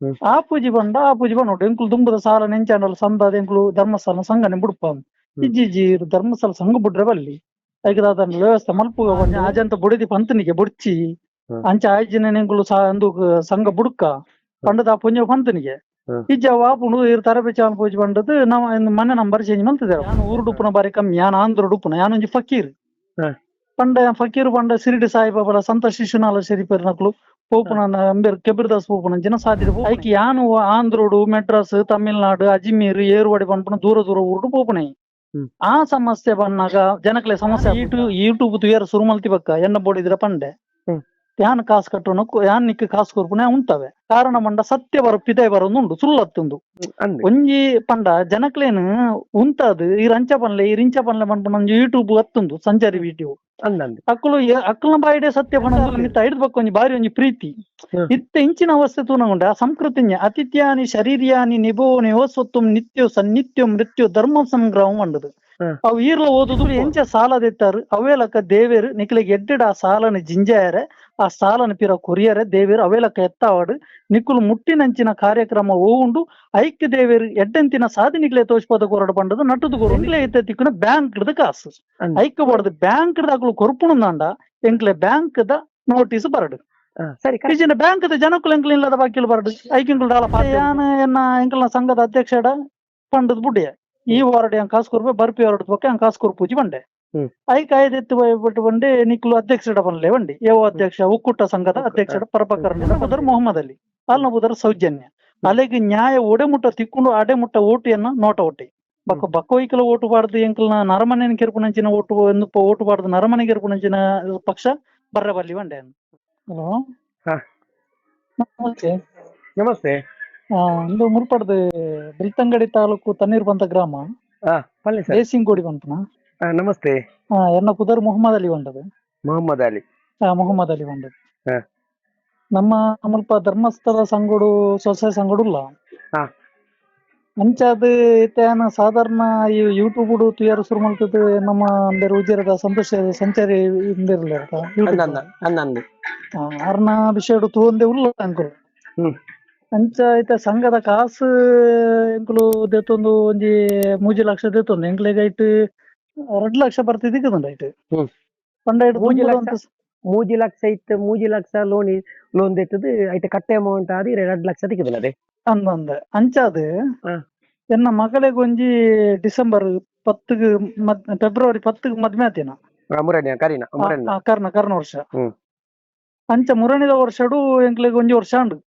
ಹ್ಮ್. ಪೂಜೆ ಬಂಡ ಪಂಡ ಬಂಡ ಎಂಕುಲು ದುಂಬುದ ಸಾಲ ನೆಂಚಾಂಡಲ ಸಂದಾದ ಎಂಕುಲು ಧರ್ಮಸ್ಥಳ ಸಂಘನೆ ಬುಡ್ಪಾ ಇಜ್ಜಿ ಇಜ್ಜಿ ಧರ್ಮಸ್ಥಳ ಸಂಘ ಬುಡ್ರೆ ಬಲ್ಲಿ. ಐಕದ ಅದನ್ನ ವ್ಯವಸ್ಥೆ ಮಲ್ಪುಗ ಬಂದ ಆಜಂತ ಬುಡಿದಿ ಪಂತನಿಗೆ ಬುಡ್ಚಿ. ಅಂಚ ಆಯ್ಜಿನ ಎಂಕುಲು ಅಂದು ಸಂಘ ಬುಡ್ಕ. ಪಂಡದ ಪುಂಜ ಪಂತನಿಗೆ. ಇಜ್ಜ ವಾಪುಂಡು ಇರ್ ತರಬೇತಿ ಪೂಜೆ ಬಂಡದು ನಮ್ಮ ಮನೆ ನಂಬರ್ ಚೇಂಜ್ ಮಂತದೆ ನಾನು ಡುಪ್ಪನ ಬಾರಿ ಕಮ್ಮಿ ಯಾನ್ ಆಂಧ್ರ ಉಡುಪುನ ಯಾನೊಂಜಿ ಫಕೀರ್. ಹ್ಮ್. ಪಂಡ ಫಕೀರ್ ಪಂಡ ಸಿರಿಡಿ ಸಾಯಿಬಾಬಲ ಸಂತ ಶಿಶುನಾಲ ಶರೀಫರ್ ನಕ್ಲು ಪೋಪುನ ಅಂಬೇರ್ ಕೆಬಿರ್ದಾಸ್ ಪೋಪುನ ಜನ ಸಾಧ್ಯ ಐಕ್ ಯಾನು ಆಂಧ್ರೋಡು ಮೆಡ್ರಾಸ್ ತಮಿಳ್ನಾಡು ಅಜ್ಮೀರ್ ಏರ್ವಾಡಿ ಪನ್ಪುನ ದೂರ ದೂರ ಊರುಡು ಪೋಪುನೈ ಆ ಸಮಸ್ಯೆ ಬಂದಾಗ ಜನಕ್ಲೆ ಸಮಸ್ಯೆ ಯೂಟ್ಯೂಬ್ ಯೂಟ್ಯೂಬ್ ತುಯರ್ ಸುರು ಮಲ್ತಿಬಕ್ಕ ಎನ್ನ ಬೋಡಿದ್ರೆ ಪಂಡೆ. ಯಾನ್ ಕಾಸು ಕಟ್ಟೋನು ಯಾನ್ ನಿಕ್ಕ ಕಾಸು ಕೊರ್ಪುನೆ ಉಂತವೆ ಕಾರಣ ಮಂಡ ಸತ್ಯ ಬರ ಪಿದೆ ಬರೋದು ಸುಳ್ಳತ್ತುಂಡು ಅಂದೆ ಒಂಜಿ ಪಂಡ ಜನಕ್ಲೇನು ಉಂತದು ಈ ರಂಚ ಪನ್ಲೆ ಈ ರಿಂಚ ಪನ್ಲೆ ಪಂಪ ಒಂಜಿ ಯೂಟ್ಯೂಬ್ ಅತ್ತುಂಡು ಸಂಚಾರಿ ವಿಡಿಯೋ ಅಕ್ಕಲು ಅಕ್ಕಲ ಬಾಯಿಡೆ ಸತ್ಯ ಪಣ ಹಿಡ್ಬೇಕು ಒಂಜಿ ಬಾರಿ ಒಂಜಿ ಪ್ರೀತಿ. ಇತ್ತ ಇಂಚಿನ ಅವಸ್ಥೆ ತೂನಗೊಂಡ ಆ ಸಂಸ್ಕೃತಿನ್ಯ ಅತಿಥ್ಯಾನಿ ಶರೀರ್ಯಾನಿ ನಿಭೋನಿ ಓಸ್ವತ್ತುಂ ನಿತ್ಯೋ ಸನ್ನಿತ್ಯೋ ಮೃತ್ಯು ಧರ್ಮ ಸಂಗ್ರಹ ಅಂಡದು. ಅವು ಈರ್ಲ ಓದುದು ಎಂಚ ಸಾಲ ದೆತ್ತಾರು ಅವೇಲಕ್ಕ ದೇವೇರು ನಿಕ್ಲಿಗೆ ಎಡ್ಡೆಡ ಆ ಸಾಲನ ಜಿಂಜಾಯರೆ ಆ ಸಾಲನ ಪಿರ ಕೊರಿಯರೆ ದೇವೇರು ಅವೇಲಕ್ಕ ಎತ್ತಾವಾಡು. ನಿಕ್ಕುಲು ಮುಟ್ಟಿನಂಚಿನ ಕಾರ್ಯಕ್ರಮ ಓವುಂಡು ಐಕ್ಯ ದೇವೇರು ಎಡ್ಡೆಂತಿನ ಸಾಧನೆಗಳೇ ತೋಚ್ಪದ ಕೊರಡು ಪಂಡದು ನಟುದು ಕೊರು ಎಂಕ್ಲೆ ಐತೆ ತಿಕ್ಕುನ ಬ್ಯಾಂಕ್ ಕಾಸು. ಅಂದೆ. ಐಕ್ಯ ಬಡದು ಬ್ಯಾಂಕ್ ದಾಗ್ಲು ಕೊರ್ಪುಣಂದಾಂಡ ಎಂಕ್ಲೆ ಬ್ಯಾಂಕ್ ದ ನೋಟಿಸ್ ಬರಡು. ಸರಿ. ಈಜಿನ ಬ್ಯಾಂಕ್ ದ ಜನಕ್ಕುಲು ಎಂಕ್ಲಿಲ್ಲದ ಬಾಕಿಲು ಬರಡು ಐಕ್ಯಂಗಳು ಡಾಲ ಪಾಯಾನ ಎನ್ನ ಎಂಕ್ಲ ಸಂಘದ ಅಧ್ಯಕ್ಷ ಪಂಡದ್ ಬುಡ್ಡೆ ಈ ವಾರ್ಡ್ ಹೆಂಗ್ ಕಾಸು ಕೊರ್ಪೆ ಬರ್ಪಿ ವಾರ್ಡ್ ಪಕ್ಕ ಹೆಂಗ್ ಕಾಸು ಕೊರ್ಪೂಜಿ ಬಂಡೆ. ಐ ಐಕ್ ಐದೆತ್ತು ಬಿಟ್ಟು ಬಂಡೆ ನಿಕ್ಲು ಅಧ್ಯಕ್ಷಡ ಬಂದ್ಲೆ ಬಂಡಿ. ಯಾವ ಅಧ್ಯಕ್ಷ ಒಕ್ಕೂಟ ಸಂಘದ ಅಧ್ಯಕ್ಷಡ ಪರಪಕರಣ ಬದರ್ ಮೊಹಮ್ಮದ್ ಅಲಿ ಅಲ್ನ ಬುದರ್ ಸೌಜನ್ಯ. ಅಲೆಗೆ ನ್ಯಾಯ ಒಡೆಮುಟ್ಟ ತಿಕ್ಕೊಂಡು ಅಡೆಮುಟ್ಟ ಓಟಿಯನ್ನ ನೋಟ ಒಟ್ಟಿ. ಬಕ್ಕ ಬಕ್ಕ ಒಯ್ಕಲ ಓಟು ಬಾರ್ದು ಎಂಕಲ್ನ ನರಮನೆನ ಕೆರ್ಪುನಂಚಿನ ಓಟು ಎಂದು ಓಟು ಬಾರ್ದು ನರಮನೆ ಕೆರ್ಪುನಂಚಿನ ಪಕ್ಷ ಬರ್ರ ಬರ್ಲಿ ಬಂಡೆ ಹಲೋ. ನಮಸ್ತೆ. ನಮಸ್ತೆ. ಆ, ಇಂದು ಮುಲ್ಪಡ್ದು ಬಿಲ್ತಂಗಡಿ ತಾಲೂಕು ತಣ್ಣೀರ್ ಬಂತ ಗ್ರಾಮ. ಹಾ ಪಲ್ಲೆ ಸರ್. ದೇಸಿಂಗೋಡಿ ಬಂತನ? ಆ, ನಮಸ್ತೆ. ಎನ್ನ ಕುದರ್ ಮೊಹಮ್ಮದ್ ಅಲಿ ಬಂದದು ಮೊಹಮ್ಮದ್ ಅಲಿ. ಮೊಹಮ್ಮದ್ ಅಲಿ ಬಂದದು ಹಾ. ನಮ್ಮ ಮುಲ್ಪ ಧರ್ಮಸ್ಥಳ ಸಂಗಡು ಸೊಸೆ ಸಂಗಡು ಹಾ. ಮುಂಚಾದ ಇತ್ಯಾನ ಸಾಧಾರಣ ಈ ಯೂಟ್ಯೂಬ್ ತುಯಾರು ಶುರು ಮಾಡ್ತದೆ ನಮ್ಮ ಬೇರೆ ಉಜಿರದ ಸಂತೋಷ ಸಂಚಾರಿ ಇಂದಿರ್ಲಿ ಅಂದಂದ ಅಂದಂದೆ ಅರ್ನ ವಿಷಯ ತೂಂದೆ ಉಲ್ಲ ಅಂಕರು ಹ್ಮ್. ಅಂಚ ಐತೆ ಸಂಘದ ಕಾಸು ಎಂಕುಲು ದೆತ್ತೊಂದು ಒಂಜಿ ಮೂಜಿ ಲಕ್ಷ ದೆತ್ತೊಂದು ಎಂಕ್ಲೆಗ್ ಐಟ್ ರಡ್ಡ್ ಲಕ್ಷ ಬರ್ತಿದ್ದಿಕ್ಕದಂಡ ಐಟ್ ಹ್ಮ್. ಪಂಡ ಐಟ್ ಮೂಜಿ ಲಕ್ಷ? ಮೂಜಿ ಲಕ್ಷ ಇತ್ತು ಮೂಜಿ ಲಕ್ಷ ಲೋನ್ ಲೋನ್ ದೆತ್ತದು ಐತೆ ಕಟ್ಟೆ ಅಮೌಂಟ್ ಆದಿ ಎರಡು ಲಕ್ಷ ತೆಗೆದಿಲ್ಲ ಅದೇ ಅಂದಂದ ಅಂಚಾದ್ ಹಾ. ಎನ್ನ ಮಗಳಿಗೆ ಒಂಜಿ ಡಿಸೆಂಬರ್ ಪತ್ತಗ್ ಮದ್ ಫೆಬ್ರವರಿ ಪತ್ತಗ್ ಮದ್ಮೆ ಆತಿನ ಮುರಣ್ಯ ಕರೀನ ಮುರಣ್ಯ ಕರ್ನ ಕರ್ನ ವರ್ಷ ಹ್ಮ್. ಅಂಚ ಮುರಣಿದ ವರ್ಷಡು ಎಂಕ್ಲೆಗ್ ಒಂಜಿ ವರ್ಷ ಹಾ.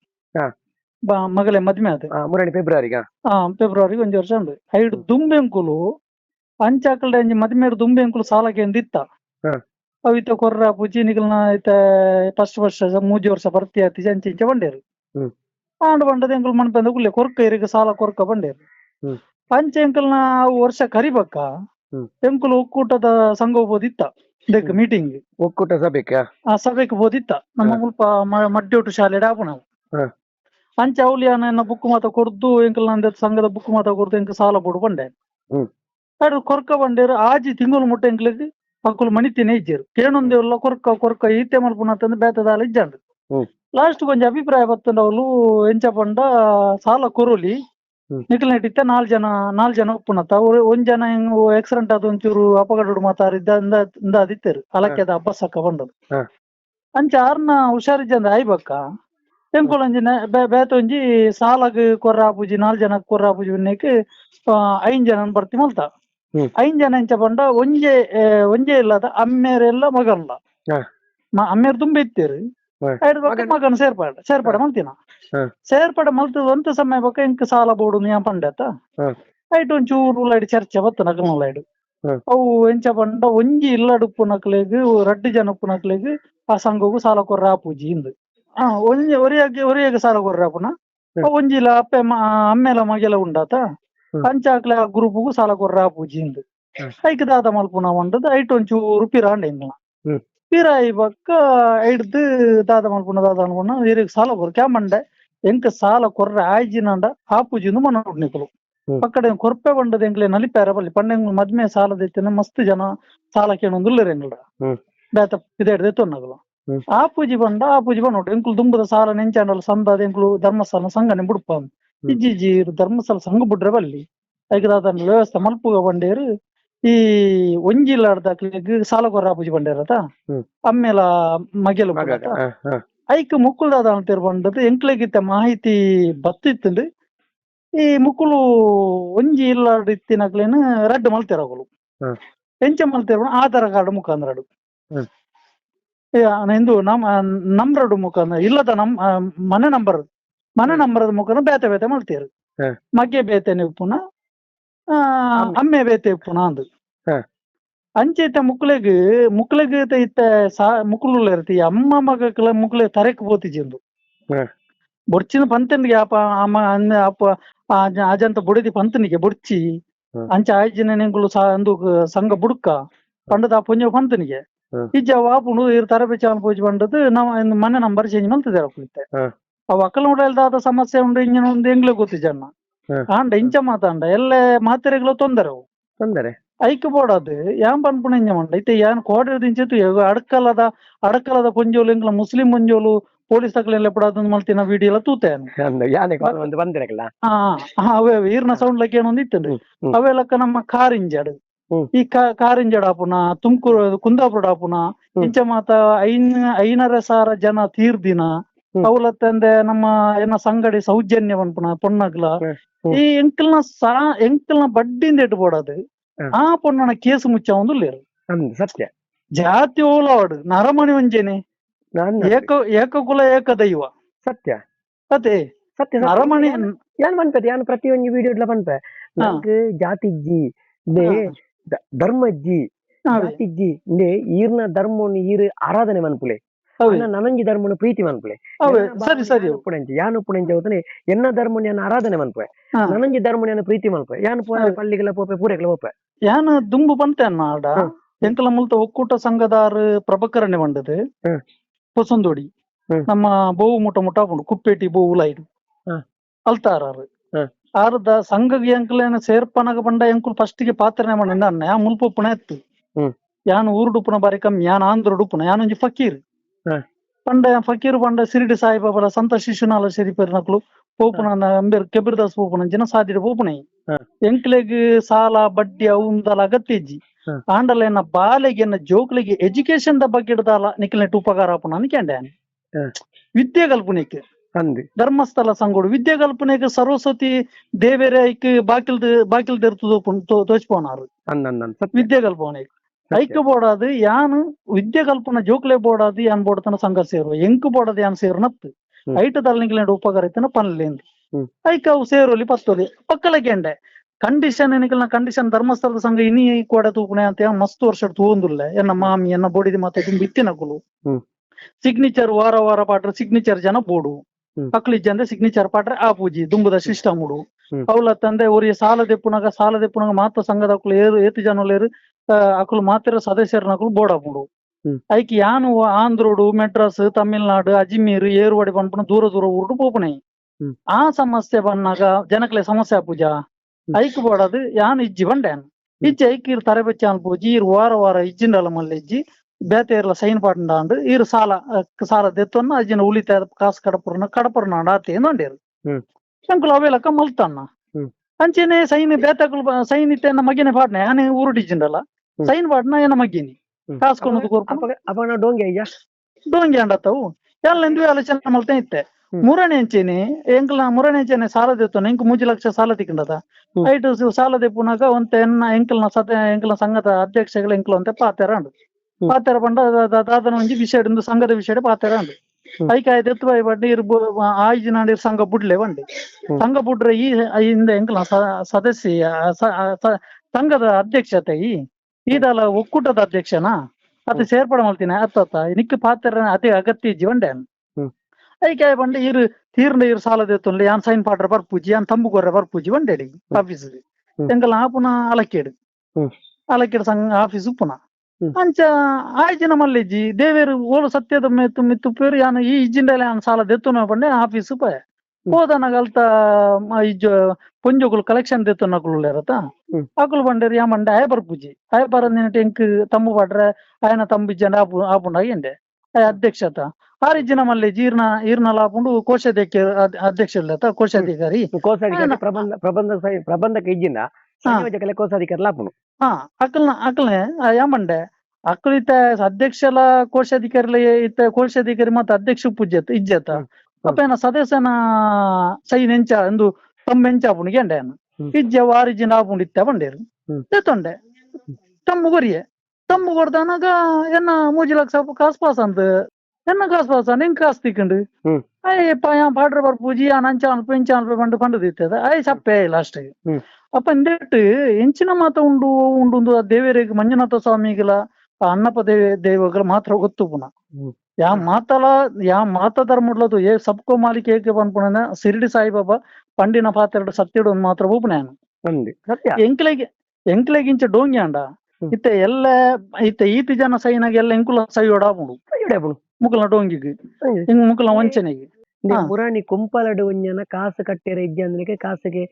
ಬಾ ಮಗಲೆ ಮದ್ವೆ ಆದ ಮೂರನೇ ಫೆಬ್ರವರಿಗ ಆ ಫೆಬ್ರವರಿ ಒಂಜಿ ವರ್ಷ ಉಂಡು ಐಡ್ ದುಂಬೆಂಕುಲು ಅಂಚಾಕಲ್ಡ ಒಂಜಿ ಮದ್ಮೆಡ್ ದುಂಬೆಂಕುಲು ಸಾಲಕ್ಕೆ ಎಂದಿತ್ತ ಹ. ಅವಿತ ಕೊರ್ರ ಪುಜಿ ನಿಗಲ್ನ ಐತ ಫಸ್ಟ್ ವರ್ಷ ಮೂಜಿ ವರ್ಷ ಬರ್ತಿ ಆತಿ ಅಂಚೆ ಇಂಚೆ ಬಂಡೇರು ಹ್ಮ್. ಆಂಡ್ ಬಂಡದ ಎಂಕುಲು ಬಂದ ಕುಲ್ಲೆ ಕೊರ್ಕ ಇರಿಗ ಸಾಲ ಕೊರ್ಕ ಬಂಡೇರು ಹ್ಮ್. ಅಂಚೆ ಎಂಕಲ್ನ ಅವು ವರ್ಷ ಕರಿಬಕ್ಕ ಹ್ಮ್. ಎಂಕುಲು ಒಕ್ಕೂಟದ ಸಂಘ ಹೋದಿತ್ತ ಇದಕ್ಕೆ ಹ್ಮ್. ಮೀಟಿಂಗ್ ಒಕ್ಕೂಟ ಸಭೆಗೆ ಆ ಸಭೆಗೆ ಹೋದಿತ್ತ ನಮ್ಮ ಹ. ಮುಲ್ಪ ಮ- ಮಡ್ಯೋಟು ಶಾಲೆ ಡಾಪುಣ ಹ. ಅಂಚೆ ಅವಲಿಯಾನ ಬುಕ್ ಮಾತ ಕೊಡ್ದು ಎಂಕಲ್ ನಂದ ಸಂಘದ ಬುಕ್ ಮಾತ ಕೊಡ್ದು ಎಂಕ ಸಾಲ ಬೋಡು ಬಂಡೆ. ಅಡು ಕೊರ್ಕ ಬಂಡೇರು ಆಜಿ ತಿಂಗಳು ಮುಟ್ಟ ಎಂಕ್ಲಿಗೆ ಅಕ್ಕುಲು ಮಣಿತಿನೇ ಇಜ್ಜೇರು. ಕೇಣೊಂದೇವಲ್ಲ ಕೊರ್ಕ ಕೊರ್ಕ ಈತೆ ಮಲ್ಪುನ ಅಂತಂದು ಬೇತದಾಲ ಇಜ್ಜಾಂಡ್. ಲಾಸ್ಟ್ ಕೊಂಚ ಅಭಿಪ್ರಾಯ ಬತ್ತಂಡ ಅವಳು ಎಂಚ ಪಂಡ ಸಾಲ ಕೊರೋಲಿ. ನಿಖಲ್ ನಿಕ್ಲಿನಿಟ್ಟಿತ್ತ ನಾಲ್ ಜನ ನಾಲ್ ಜನ ಒಪ್ಪುನತ್ತ ಅವ್ರು ಒಂದ್ ಜನ ಹೆಂಗ್ ಆಕ್ಸಿಡೆಂಟ್ ಆದ ಒಂಚೂರು ಅಪಘಾತ ಮಾತಾರಿದ್ದ ಇಂದ ಅದಿತ್ತೇರು ಅಲಕ್ಕೆದ ಅಬ್ಬಸಕ್ಕ ಬಂಡದು ಅಂಚ ಆರ್ನ ಹುಷಾರಿಜ್ಜಂದ ಆಯ್ಬಕ್ಕ? ಎಂಕೊಳಂಜಿನ ಬೇತ ಒಂಜಿ ಸಾಲಗ್ ಕೊರ್ರ ಆಪುಜಿ ನಾಲ್ ಜನ ಕೊರ್ರ ಆಪುಜಿ ಉನ್ನೆಕ್ ಐನ್ ಜನ ಬರ್ತಿ ಮಲ್ತ ಹ್ಮ್. ಐನ್ ಜನ ಎಂಚ ಪಂಡ ಒಂಜೆ ಆ, ಒಂಜೆ ಇಲ್ಲದ ಅಮ್ಮೇರೆಲ್ಲ ಮಗಲ್ಲ ಹ. ಮ- ಅಮ್ಮೇರ್ ತುಂಬ ಇತ್ತೇರು ಹ. ಐಡ್ ಬಕ್ಕ ಮಗನ್- ಮಗನ್ ಸೇರ್ಪಾಡ ಸೇರ್ಪಾಡ ಮಲ್ತಿನ ಹ. ಸೇರ್ಪಾಡ ಮಲ್ತದ ಅಂತ ಸಮಯ ಬಕ್ಕ ಎಂಕ್ ಸಾಲ ಬೋಡು ನೀ ಪಂಡತ ಹ. ಐಟ್ ಒಂಚೂರು ಉಳ್ಳಾಡಿ ಚರ್ಚೆ ಬತ್ತ ನಕಲ್ನಲ್ಲಾಯ್ಡು ಹ. ಅವು ಎಂಚ ಪಂಡ ಒಂಜಿ ಇಲ್ಲಡುಪ್ಪು ನಕ್ಲೆಗ್ ರಡ್ಡು ಜನ ಉಪ್ಪು ನಕ್ಲೆಗ್ ಆ ಸಂಘಗೂ ಸಾಲ ಕೊರ್ರ ಆಪುಜಿ ಇಂದು ಆ ಒಂಜಿ ಒರಿಯಾಗೆ ಒರಿಯಾಗೆ ಸಾಲ ಕೊರ್ರ ಆಪುನ ಹ್ಮ್. ಅವು ಒಂಜಿಲ ಅಪ್ಪೆ ಮ- ಅಮ್ಮೆಲ ಮಗೆಲ ಉಂಡಾತ ಹ್ಮ್. ಅಂಚಾಕ್ಲೆ ಆ ಗ್ರೂಪ್ಗೂ ಸಾಲ ಕೊರ್ರ ಆಪುಜಿ ಇಂದು ಹ್ಮ್. ಐಕ್ ದಾದ ಮಲ್ಪುನ ಒಂಡದ್ ಐಟ್ ಒಂಚೂರು ಪಿರಾಂಡ್ ಎಂಗ್ಲ ಹ್ಮ್. ಪಿರಾಯಿ ಬಕ್ಕ ಐಡ್ದು ದಾದ ಮಲ್ಪುನ ದಾದ ಮಲ್ಪುನ ಇರಿಗೆ ಸಾಲ ಕೊರ್ ಕ್ಯಾಮಂಡೆ ಎಂಕ್ ಸಾಲ ಕೊರ್ರೆ ಆಯ್ಜಿನಂಡ ಆಪುಜಿಂದು ಮನ ಉಡ್ನಿಕಲು ಹ್ಮ್. ಪಕ್ಕಡೆ ಕೊರ್ಪೆ ಬಂಡದ ಎಂಕ್ಲೆ ನಲಿಪ್ಯಾರ ಬಲ್ಲಿ ಪಂಡೆಂಗ್ ಮದ್ಮೆ ಸಾಲ ದೆತ್ತಿನ ಮಸ್ತ್ ಜನ ಸಾಲ ಕೇಳೊಂದುಲ್ಲೆರ್ ಎಂಗ್ಲ ಹ್ಮ್. ಬೇತ ಪಿದೇಡ್ ದೆತ್ತೊನ್ನಗಲು ಹ್ಮ್. ಆ ಪೂಜಿ ಬಂದ ಆ ಪೂಜಿ ಬಂಡ ಎಂಕುಲು ದುಂಬದ ಸಾಲ ನೆಂಚಾಂಡಲ ಸಂದಾದ ಎಂಕುಲು ಧರ್ಮಸ್ಥಳ ಸಂಘನೆ ಬಿಡುಪ ಇಜಿಜಿ ಇಜ್ಜಿ ಧರ್ಮಸ್ಥಳ ಸಂಘ ಬುಡ್ರೆ ಬಲ್ಲಿ. ಐಕದ ಅದನ್ನ ವ್ಯವಸ್ಥೆ ಮಲ್ಪುಗ ಬಂಡೇರು. ಈ ಒಂಜಿಲ್ಲಾಡ್ದಾಕ್ಲಿಗ್ ಸಾಲ ಕೊರ ಪೂಜಿ ಬಂಡೇರತ ಹ್ಮ್. ಅಮ್ಮೆಲ ಮಗೆಲು. ಐಕ್ ಮುಕ್ಕುಲ್ದಾದ ಅಂತೀರ್ ಬಂದದ್ದು ಎಂಕ್ಲೆಗಿತ್ತ ಮಾಹಿತಿ ಬತ್ತಿತ್ತಂದು ಈ ಮುಕ್ಕುಲು ಒಂಜಿ ಇಲ್ಲಾಡ್ ಇತ್ತಿನಕ್ಲೇನು ರಡ್ಡ್ ಮಲ್ತಿರಗುಲು ಹ್ಮ್. ಎಂಚ ಮಲ್ತಿರ ಆಧಾರ್ ಕಾರ್ಡ್ ಮುಖಾಂದ್ರ ಹ್ಮ್. ಎಂದು ನಮ್ ನಂಬರ್ಡ್ ಮುಖಾಂತರ ಇಲ್ಲದ ನಮ್ ಮನೆ ನಂಬರ್ ಮನೆ ನಂಬರದ ನಂಬರ್ ಮುಖಾಂದ್ರ ಬೇತೆ ಬೇತೆ ಮಾಡ್ತೀರಿ. ಮಗ್ಗೆ ಮಗೆ ಬೇತೆ ನೀವು ಆ, ಅಮ್ಮೆ. ಬೇತೆ ಪುನಃ ಅಂದು. ಅಂಚೆ ಅಂಚೆತ ಮುಕ್ಲೆಗ್ ಮುಕ್ಲೆಗ್ ಇತ್ತ ಸಾ ಮುಕ್ಲು ಇರ್ತಿ ಅಮ್ಮ ಮಗಕ್ಲ ಮುಕ್ಲೆ ತರೆಕ್ ಪೋತಿಜಿಂದು. ಬೊಡ್ಚಿನ ಪಂತನಿಗೆ ಅಪ ಅಮ್ಮ ಅಪ್ಪ ಅಜಂತ ಬುಡಿದಿ ಪಂತನಿಗೆ ಬೊಡ್ಚಿ ಅಂಚೆ ಆಯ್ಜಿನ ನೆಂಗುಲು ಸಾ ಅಂದು ಸಂಘ ಬುಡ್ಕ ಪಂಡದ ಪುಂಜ ಪಂತನಿಗೆ. ಹ್ಮ್. ಜವಾಬ್ ವಾಪುಂಡು ಇರ್ ತರ ಚಾಲ್ ಪೋಜಿ ನಮ್ಮ ಇನ್ನು ಮನೆ ನಂಬರ್ ಚೇಂಜ್ ಮಲ್ತದೆ ಕುಳಿತೆ. ಆ ಅವ ಅಕ್ಕಲ ಮುಡಲ್ದಾದ ಸಮಸ್ಯೆ ಉಂಡು ಇಂಜಿನ ಒಂದು ಎಂಗ್ಲೆ ಗೊತ್ತಿ ಜನ. ಆಂಡ ಇಂಚ ಮಾತಾಂಡ ಎಲ್ಲ ಮಾತ್ರೆಗಳು ತೊಂದರೆ ಅವು. ತೊಂದರೆ. ಐಕ್ ಬೋಡದು ಯಾನ್ ಪನ್ಪುಣ ಇಂಜ ಮಂಡ. ಇತ್ತೆ ಯಾನ್ ಕೋಡೆ ಇಂಚಿತ್ತು ಅಡಕಲದ ಅಡಕಲದ ಪುಂಜೋಲು ಎಂಗ್ಲ ಮುಸ್ಲಿಂ ಪೊಂಜೋಲು ಪೊಲೀಸ್ ತಕಲೆಲ್ಲ ಅದೊಂದು ಮಲ್ತಿನ ವಿಡಿಯೋ ಎಲ್ಲ ತೂತೇನು ಹಾ ಅವೇ ಈರ್ನ ಸೌಂಡ್ ಲಕ್ಕ ಏನೊಂದು ಇತ್ತು ಹ್ಮ್, ಹ್ಮ್. ಅವೇ ಲಕ್ಕ ನಮ್ಮ ಕಾರ್ ಇಂಜಡ್. ಈ ಕಾ- ಕಾರ್ ಇಂಜಡ್ ಆಪುನ ತುಮಕೂರು ಕುಂದಾಪುರ ಆಪುನ. ಇಂಚ ಮಾತ ಐನ್ ಐನರ ಸಾರ ಜನ ತೀರ್ದಿನ. ಅವಲತ್ತಂದೆ ನಮ್ಮ ಏನ ಸಂಗಡಿ ಸೌಜನ್ಯ ಪನ್ಪುನ ಪೊನ್ನಗ್ಲ. ಈ ಎಂಕಲ್ನ ಸಾ ಎಂಕಲ್ನ ಬಡ್ಡಿಂದ ಇಟ್ಬೋಡದು. ಬೋಡದು ಆ ಪೊನ್ನನ ಕೇಸ್ ಮುಚ್ಚ ಒಂದು ಲೇರು ಸತ್ಯ. ಜಾತಿ ಓಲಾವಡು ನರಮಣಿ ವಂಜನೆ ನಾನು ಏಕ ಏಕಕುಲ ಏಕದೈವ. ಸತ್ಯ. ಅದೇ. ಸತ್ಯ ಸತ್ಯ. ನರಮಣಿ ಏನ್ ಪನ್ಪೆತ್ ಯಾನ್ ಪ್ರತಿಯೊಂದು ವಿಡಿಯೋ ಪನ್ಪೆ ಜಾತಿ ದ- ಧರ್ಮಜ್ಜಿ. ಜಾತಿಜ್ಜಿ ದೇ ಈರ್ನ ಧರ್ಮವನ್ನು ಈರ್ ಆರಾಧನೆ ಮನ್ಪುಲೆ. ನನಂಜಿ ಧರ್ಮನು ಪ್ರೀತಿ ಮನ್ಪುಲೆ. ಸರಿ ಸರಿ. ಯಾನ್ ಉಪ್ಪುಣಂಚಿ ಯಾನ್ ಉಪ್ಪುಣಂಚಿ ಅವತನೆ ಎನ್ನ ಧರ್ಮನ ಯಾನ್ ಆರಾಧನೆ ಮನ್ಪುವೆ. ನನಂಜಿ ಧರ್ಮನ ಪ್ರೀತಿ ಮನ್ಪೆ ಯಾನ್ ಹೌದು. ಪಳ್ಳಿಗೆಲ್ಲ ಪೋಪೆ ಪೂರೆಗೆಲ್ಲ ಪೋಪೆ. ಯಾನ ದುಂಬು ಪಂತೆನ್ನ ಆಡ. ಹ್ಮ್. ಎಂಕಲ ಮುಲ್ತ ಒಕ್ಕೂಟ ಸಂಘದಾರ್ ಪ್ರಭಕರಣೆ ಬಂದது ಹ್ಮ್. ಹೊಸಂದೋಡಿ ನಮ್ಮ ಬೋವು ಮುಟ ಮುಟ ಕುಪ್ಪೆಟಿ ಬೋವು ಲೈಡ್. ಅಲ್ತಾರಾರು. ಆರ್ದ ಸಂಘಗೆ ಎಂಕಲೇನ ಸೇರ್ಪನಗ ಬಂಡ ಎಂಕುಲ್ ಫಸ್ಟ್ಗೆ ಪಾತ್ರನೆ ಮಂಡ ಅನ್ನ ಮುಲ್ಪ ಮುಲ್ಪುಪ್ಪನ ಎತ್ತು. ಯಾನ್ ಉಪ್ಪುನ ಬಾರಿ ಕಮ್ಮಿ ಯಾನ್ ಆಂಧ್ರಡುಪುನ ಯಾನೊಂಜಿ ಫಕೀರ್ ಹ್ಮ್. ಪಂಡ ಫಕೀರ್ ಪಂಡ ಸಿರಿಡಿ ಸಾಯಿಬಾಬಲ ಸಂತ ಶಿಶುನಾಲ ಶರೀಫರ್ ನಕ್ಲು ಪೋಪುನ ಅಂಬೇರ್ ಕೆಬಿರ್ದಾಸ್ ಪೋಪುನ ಜನ ಸಾದಿಡ ಪೋಪುನೈ. ಎಂಕ್ಲೆಗ್ ಸಾಲ ಬಡ್ಡಿ ಅವುಂದಲ ಅಗತ್ಯಜ್ಜಿ. ಆಂಡಲ ಬಾಲೆಗೆ ಜೋಕ್ಲೆಗೆ ಎಜುಕೇಶನ್ ದ ಬಗ್ಗೆ ಇಡ್ದಾಲ ನಿಕ್ಲೆಟ್ ಉಪಕಾರ ಆಪುನ ಅನ್ಕ್ಯಾಂಡೆ ಹ್ಮ್. ವಿದ್ಯೆ ಕಲ್ಪನೆಕ್ ಅಂದ್ ಧರ್ಮಸ್ಥಳ ಸಂಗೋಡು. ವಿದ್ಯೆ ಕಲ್ಪನೆಗ್ ಸರಸ್ವತಿ ದೇವೇರೆ ಐಕ್ ಬಾಕಿಲ್ ಬಾಕಿಲ್ದ ಇರ್ತದ ತೋಚ್ಪೋನಾರು ಅಂದ್ ಅಂದ್ ಅಂದ್ ಸತ್ಯ. ವಿದ್ಯೆ ಸತ್ಯ. ಐಕ್ ಬೋಡಾದು ಯಾನ್ ವಿದ್ಯೆ ಕಲ್ಪನ ಜೋಕ್ಲೆ ಬೋಡಾದು ಯಾನ್ ಬೋಡತನ ಸಂಘ ಸೇರು. ಎಂಕ್ ಬೋಡದು ಯಾನ್ ಸೇರು ನತ್ತು ಹ್ಮ್. ಐಟ ತಲ್ನಿಕ್ಲೆಂಡ್ ಉಪಕಾರ ಐತನ ಪನ್ಲೆಂದು ಹ್ಮ್. ಐಕ ಅವು ಸೇರೋಲಿ ಪತ್ತೋಲಿ. ಪಕ್ಕಲಗೆಂಡೆ ಕಂಡೀಷನ್ ಎನಿಕಲ್ನ ಕಂಡೀಷನ್ ಧರ್ಮಸ್ಥಳದ ಸಂಘ ಇನಿ ಕೋಡೆ ತೂಪುನೆ ಅಂತ ಮಸ್ತ್ ವರ್ಷ ತೂಂದುಲ್ಲ ಎನ್ನ ಮಾಮಿ ಎನ್ನ ಬೋಡಿದಿ ಮತ್ತೆ ತುಂಬ ಇತ್ತಿನಕುಲು ಹ್ಮ್. ಸಿಗ್ನೇಚರ್ ವಾರ ವಾರ ಪಾಟ್ರ ಸಿಗ್ನೇಚರ್ ಜನ ಬೋಡು ಹ್ಮ್. ಅಕ್ಲಿಜ್ಜ ಅಂದ್ರೆ ಸಿಗ್ನೇಚರ್ ಪಾಟ್ರೆ ಆ ಪೂಜಿ ದುಂಬುದ ಸಿಸ್ಟಮ್ ಉಡು. ಅವಳ ತಂದೆ ಊರಿಗೆ ಸಾಲ ದೆಪ್ಪುನಾಗ ಸಾಲ ದೆಪ್ಪುನಾಗ ಮಾತ್ರ ಸಂಘದ ಅಕ್ಲು ಏರು ಏತು ಜನರು ಅಕ್ಲು ಮಾತ್ರ ಸದಸ್ಯರ ನಕಲು ಬೋರ್ಡ್ ಬಿಡು ಹ್ಮ್. ಐಕಿ ಯಾನು ಆಂಧ್ರೋಡು ಮೆಡ್ರಾಸ್ ತಮಿಳ್ನಾಡು ಅಜ್ಮೀರ್ ಏರುವಾಡಿ ಪನ್ಪುನ ದೂರ ದೂರ ಊರುಡು ಪೋಪಣೆ. ಆ ಸಮಸ್ಯೆ ಬಂದಾಗ ಜನಕ್ಲೆ ಸಮಸ್ಯೆ ಪೂಜಾ. ಐಕ್ ಬೋಡದು ಯಾನ್ ಇಜ್ಜಿ ಬಂಡೆ ಇಜ್ಜಿ ಐಕ್ ಇರ್ ತರಬೇತಿ ಅನ್ಪೋಜಿ ಇರ್ ವಾರ ವಾರ ಇಜ್ಜಿಂಡಲ ಮಲ್ಲ ಇಜ್ಜಿ ಸೈನ್ ಇರ್ಲ ಸೈನ್ ಈ ಇರ್ ಸಾಲ ಸಾಲ ದೆತ್ತೊನ್ನ ಅಜ್ಜಿನ ಉಳಿತಾಯ ಕಾಸು ಕಡಪುರನ ಕಡಪುರನ ಆತೆ ನೋಡಿರು ಹ್ಮ್. ಅವೆಲಕ ಮಲ್ತಣ್ಣ. ಅಂಚೆನೆ ಸೈನ್ ಬೇತಕುಲು ಸೈನ್ ಇತ್ತೆ ಎನ್ನ ಮಗಿನ ಪಾಡ್ನೆ ಯಾನೆ ಊರುಡಿಜಿಂಡಲ ಹ್ಮ್. ಸೈನ್ ಪಾಡ್ನ ಏನ ಮಗಿನಿ. ಕಾಸು ಕೊನದು ಕೊರ್ಪು ಡೋಂಗಿ ಅಯ್ಯ ಡೋಂಗೆ ಅಂಡತ್ತವು ಎಲ್ಲ ಎಂದು ಆಲೋಚನೆ ಮಲ್ತೆ ಇತ್ತೆ. ಮೂರನೇ ಎಂಚೇನೆ ಎಂಕಲ ಮೂರನೇ ಅಂಚೆನೆ ಸಾಲ ದೆತ್ತೊನ ಎಂಕ್ ಮೂಜಿ ಲಕ್ಷ ಸಾಲ ತಿಕ್ಕಂಡದ. ಐಟು ಸಾಲ ದೆಪ್ಪುನಾಗ ಒಂತೆ ಎನ್ನ ಎಂಕಲ್ನ ಸದ ಎಂಕಲ್ನ ಸಂಘದ ಅಧ್ಯಕ್ಷಗಳು ಎಂಕ್ಲು ಒಂತೆ ಪಾತೆರ ಅಂಡು. ಪಾತೆರ ಪಂಡ ದ- ದ- ದಾದನ ಒಂಜಿ ವಿಷಯ ಸಂಘದ ವಿಷಯ ಪಾತೆರ ಅಂಡು ಹ್ಮ್. ಐಕ ಆಯ್ತು ಎತ್ತು ಬಾಯಿ ಬಡ್ಡಿ ಇರ್ ಆಯ್ಜಿ ನಾಡಿ ಸಂಘ ಬುಡ್ಲೆ ಬಂಡಿ ಹ್ಮ್. ಸಂಘ ಬುಡ್ರೆ ಈ ಇಂದ ಎಂಕ್ಲ ಸ- ಸದಸ್ಯ ಸ- ಸ- ಸಂಘದ ಅಧ್ಯಕ್ಷತೆ ಈ ಈದಲ ಒಕ್ಕೂಟದ ಅಧ್ಯಕ್ಷನಾ ಅದು ಹ್ಮ್. ಸೇರ್ಪಡೆ ಮಾಡ್ತೀನಿ ಅತ್ತ ನಿಕ್ಕ ಪಾತ್ರ ಅದೇ ಅಗತ್ಯ ಇಜ್ಜಿ ಬಂಡೆ ಹ್ಮ್. ಐಕೆ ಬಂಡೆ ಇರು ತೀರ್ನ ಇರು ಸಾಲದ ಎತ್ತೊಂದು ಯಾನ್ ಸೈನ್ ಪಾಡ್ರೆ ಬರ್ಪೂಜಿ ಯಾನ್ ತಂಬು ಗೊರ್ರೆ ಬರ್ಪೂಜಿ ಬಂಡೇಡಿ ಆಫೀಸ್ ಹ್ಮ್. ಎಂಕಲ್ ಆಪುನ ಅಲಕ್ಕೇಡು ಹ್ಮ್. ಅಲಕ್ಕೇಡು ಸಂಘ ಆಫೀಸ್ ಉಪ್ಪುನ ಹ್ಮ್. ಅಂಚ ಆಯ್ಜಿನ ಮಲ್ಲಿಜ್ಜಿ ದೇವೇರು ಓಲು ಸತ್ಯದ ಮೆತ್ತು ಮಿತ್ತುಪ್ಪೇರು ಯಾನು ಈ ಇಜ್ಜಿಂಡಲೆ ಅವ್ನ ಸಾಲ ದೆತ್ತುನ ಪಂಡೆ ಆಫೀಸ್ ಪೋಯ ಹೋದನ ಗಲ್ತ ಇಜ್ಜ ಪೊಂಜೊಕುಲು ಕಲೆಕ್ಷನ್ ದೆತ್ತುನ ಕುಲ್ಲೇರತ ಅಕುಲು ಬಂಡೇರು ಯಾ ಮಂಡೆ ಆಯಪರ್ ಪೂಜಿ ಆಯ ನಿನ್ನ ಟೆಂಕ್ ತಮ್ಮು ಪಡ್ರೆ ಆಯನ ತಮ್ಮ ಬಿಜ್ಜನ ಆಪು ಆಪುಂಡ ಎಂಡೆ ಆಯ ಅಧ್ಯಕ್ಷತ ಆರಿಜಿನ ಮಲ್ಲಿ ಜೀರ್ಣ ಈರ್ನ ಲಾಪುಂಡು ಕೋಶಾಧ್ಯಕ್ಷ ಅಧ್ಯಕ್ಷ ಕೋಶಾಧಿಕಾರಿ. ಕೋಶಾಧಿಕಾರಿ ಪ್ರಬಂಧ ಪ್ರಬಂಧ ಪ್ರಬಂಧಕ ಇಜ್ಜಿನ ಸಂಯೋಜಕಲೆ ಕೋಸಾಧಿಕಾರಿ ಲಾಪುನು ಹಾ ಅಕಲ್ನ ಅಕ್ಕಲ್ನೆ ಯಾಮಂಡೆ ಇತ್ತ ಅಧ್ಯಕ್ಷಲ ಕೋಶಾಧಿಕಾರಿ ಇತ್ತ ಕೋಶಾಧಿಕಾರಿ ಮತ್ತೆ ಅಧ್ಯಕ್ಷ ಪೂಜ್ಯತ ಇಜ್ಜತ. ಅಪ್ಪೇನ ಸದಸ್ಯನ ಸೈ ನೆಂಚ ಎಂದು ತಮ್ಮೆಂಚ ಆಪುಂಡು ಗೆಂಡೆನ ಹ್ಮ್. ಇಜ್ಜ ವಾರಿಜಿನ ಆಪುಂಡು ಇತ್ತ ಬಂಡೇರು ತೊಂಡೆ. ತಮ್ಮ ತಮ್ಮು ತಮ್ಮ ತಮ್ಮು ಕೊಡ್ದಾನಾಗ ಎನ್ನ ಮೂಜಿ ಲಕ್ಷ ಕಾಸ್ ಪಾಸ್ ಅಂತ ಹ್ಮ್. ಅಯ್ಯ ಪಯ ಪಾಡ್ರ ಬರ್ ಪೂಜಿ ಆ ನಂಚ ಅಲ್ಪ ಇಂಚ ಅಲ್ಪ ಬಂಡು ಪಂಡು ದಿತ್ತದ ಅಯ್ಯ ಸಪ್ಪೆ ಲಾಸ್ಟ್. ಅಪ್ಪ ಇಂದೇಟ್ ಎಂಚಿನ ಮಾತ ಉಂಡು ಉಂಡು ದೇವರಿಗೆ ಮಂಜುನಾಥ ಸ್ವಾಮಿಗಳ ಆ ಅಣ್ಣಪ್ಪ ದೇವ ದೇವಗಳು ಮಾತ್ರ ಗೊತ್ತು ಪುನಃ. ಯಾ ಮಾತಲ ಯಾ ಮಾತ ಧರ್ಮಡ್ಲದು ಏ ಸಬ್ಕೋ ಮಾಲಿಕ್ ಏಕೆ ಪನ್ಪುಣ ಶಿರ್ಡಿ ಸಾಯಿಬಾಬಾ ಪಂಡಿನ ಪಾತ್ರೆಡು ಸತ್ಯಡು ಮಾತ್ರ ಅಂದಿ ಸತ್ಯ ಎಂಕ್ಲೆಗೆ ಇಂಚ ಡೋಂಗಿ ಅಂಡ. ಇತ್ತೆ ಎಲ್ಲ ಇತ್ತೆ ಈತಿ ಜನ ಸೈನಾಗ ಎಲ್ಲ ಎಂಕುಲ ಸೈ ಒಡಾಪುಂಡು ಇಡೇಪುನು ಮುಕುಲ ಡೋಂಗಿಗೆ ಹಂಗೆ. ಹಿಂಗ್ ಮುಕುಲ ವಂಚನೆಗೆ ಇಂದೆ ಹಾ. ಮುರಾಣಿ ಕುಂಪಲಡು ಒಂಜನ ಕಾಸು ಕಟ್ಟೆರ ಇಜ್ಜಂದನಿಗೆ ಕಾಸಿಗೆ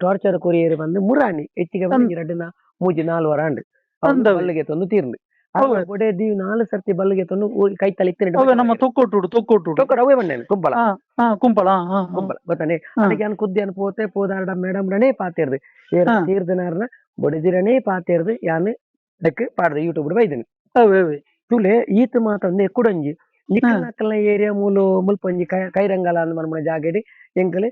ಟಾರ್ಚರ್ ಕೊರಿಯರ್ ಬಂದು ಮುರಾಣಿ ಹೆಚ್ಚಿಗೆ ಅಂದ್- ಬಂದು ಎರಡನ ಮೂಜಿ ನಾಲ್ವರ ಅಂಡ್ ಅಂದವೆ. ಬಲ್ಲಿಗೆ ತಂದು ತೀರ್ந்து ಅವೆ. ಒಡೆ ದೀವ್ ನಾಲ್ ಸರ್ತಿ ಬಲ್ಲಿಗೆ ತಂದು ಊ- ಕೈ ತಲೆ ಅವೇ ನಮ್ಮ ತೊಕ್ಕೊಟ್ಟುಡು ತೊಕ್ಕೊಟ್ಟುಡು ಅವೇ ಬಂದೇನೆ ಕುಂಪಲ ಹಾ ಹಾ ಕುಂಪಳ ಹಾ ಹಾ ಕುಂಪಲ ಗೊತ್ತಾನೆ ಹಾ. ಅದಕ್ಕೆ ಅನ್ ಕುದ್ದಿ ಅನ್ ಪೋತೆ ಪೋದಾರ್ಡ ಮೇಡಮ್ ರನೇ ಪಾತೇರ್ದು ಏರ್ ಹಾ. ತೀರ್ದನಾರ್ನ ಬೊಡದಿರನೇ ಪಾತೇರ್ದು ಯಾನ್ ಅದಕ್ಕೆ ಪಾಡ್ದೆ ಯೂಟ್ಯೂಬ್ ಬೈದನಿ ಅವೇ ಅವೇ ನಕ್ಕಲ್ನ ಏರಿಯಾ ಮೂಲು ಮುಲ್ಪೊಂಜಿ ಕೈ ಕೈರಂಗಲ ಅಂದ್ ಮನ್ಮನ ಜಾಗಡಿ ಎಂಕಲೆ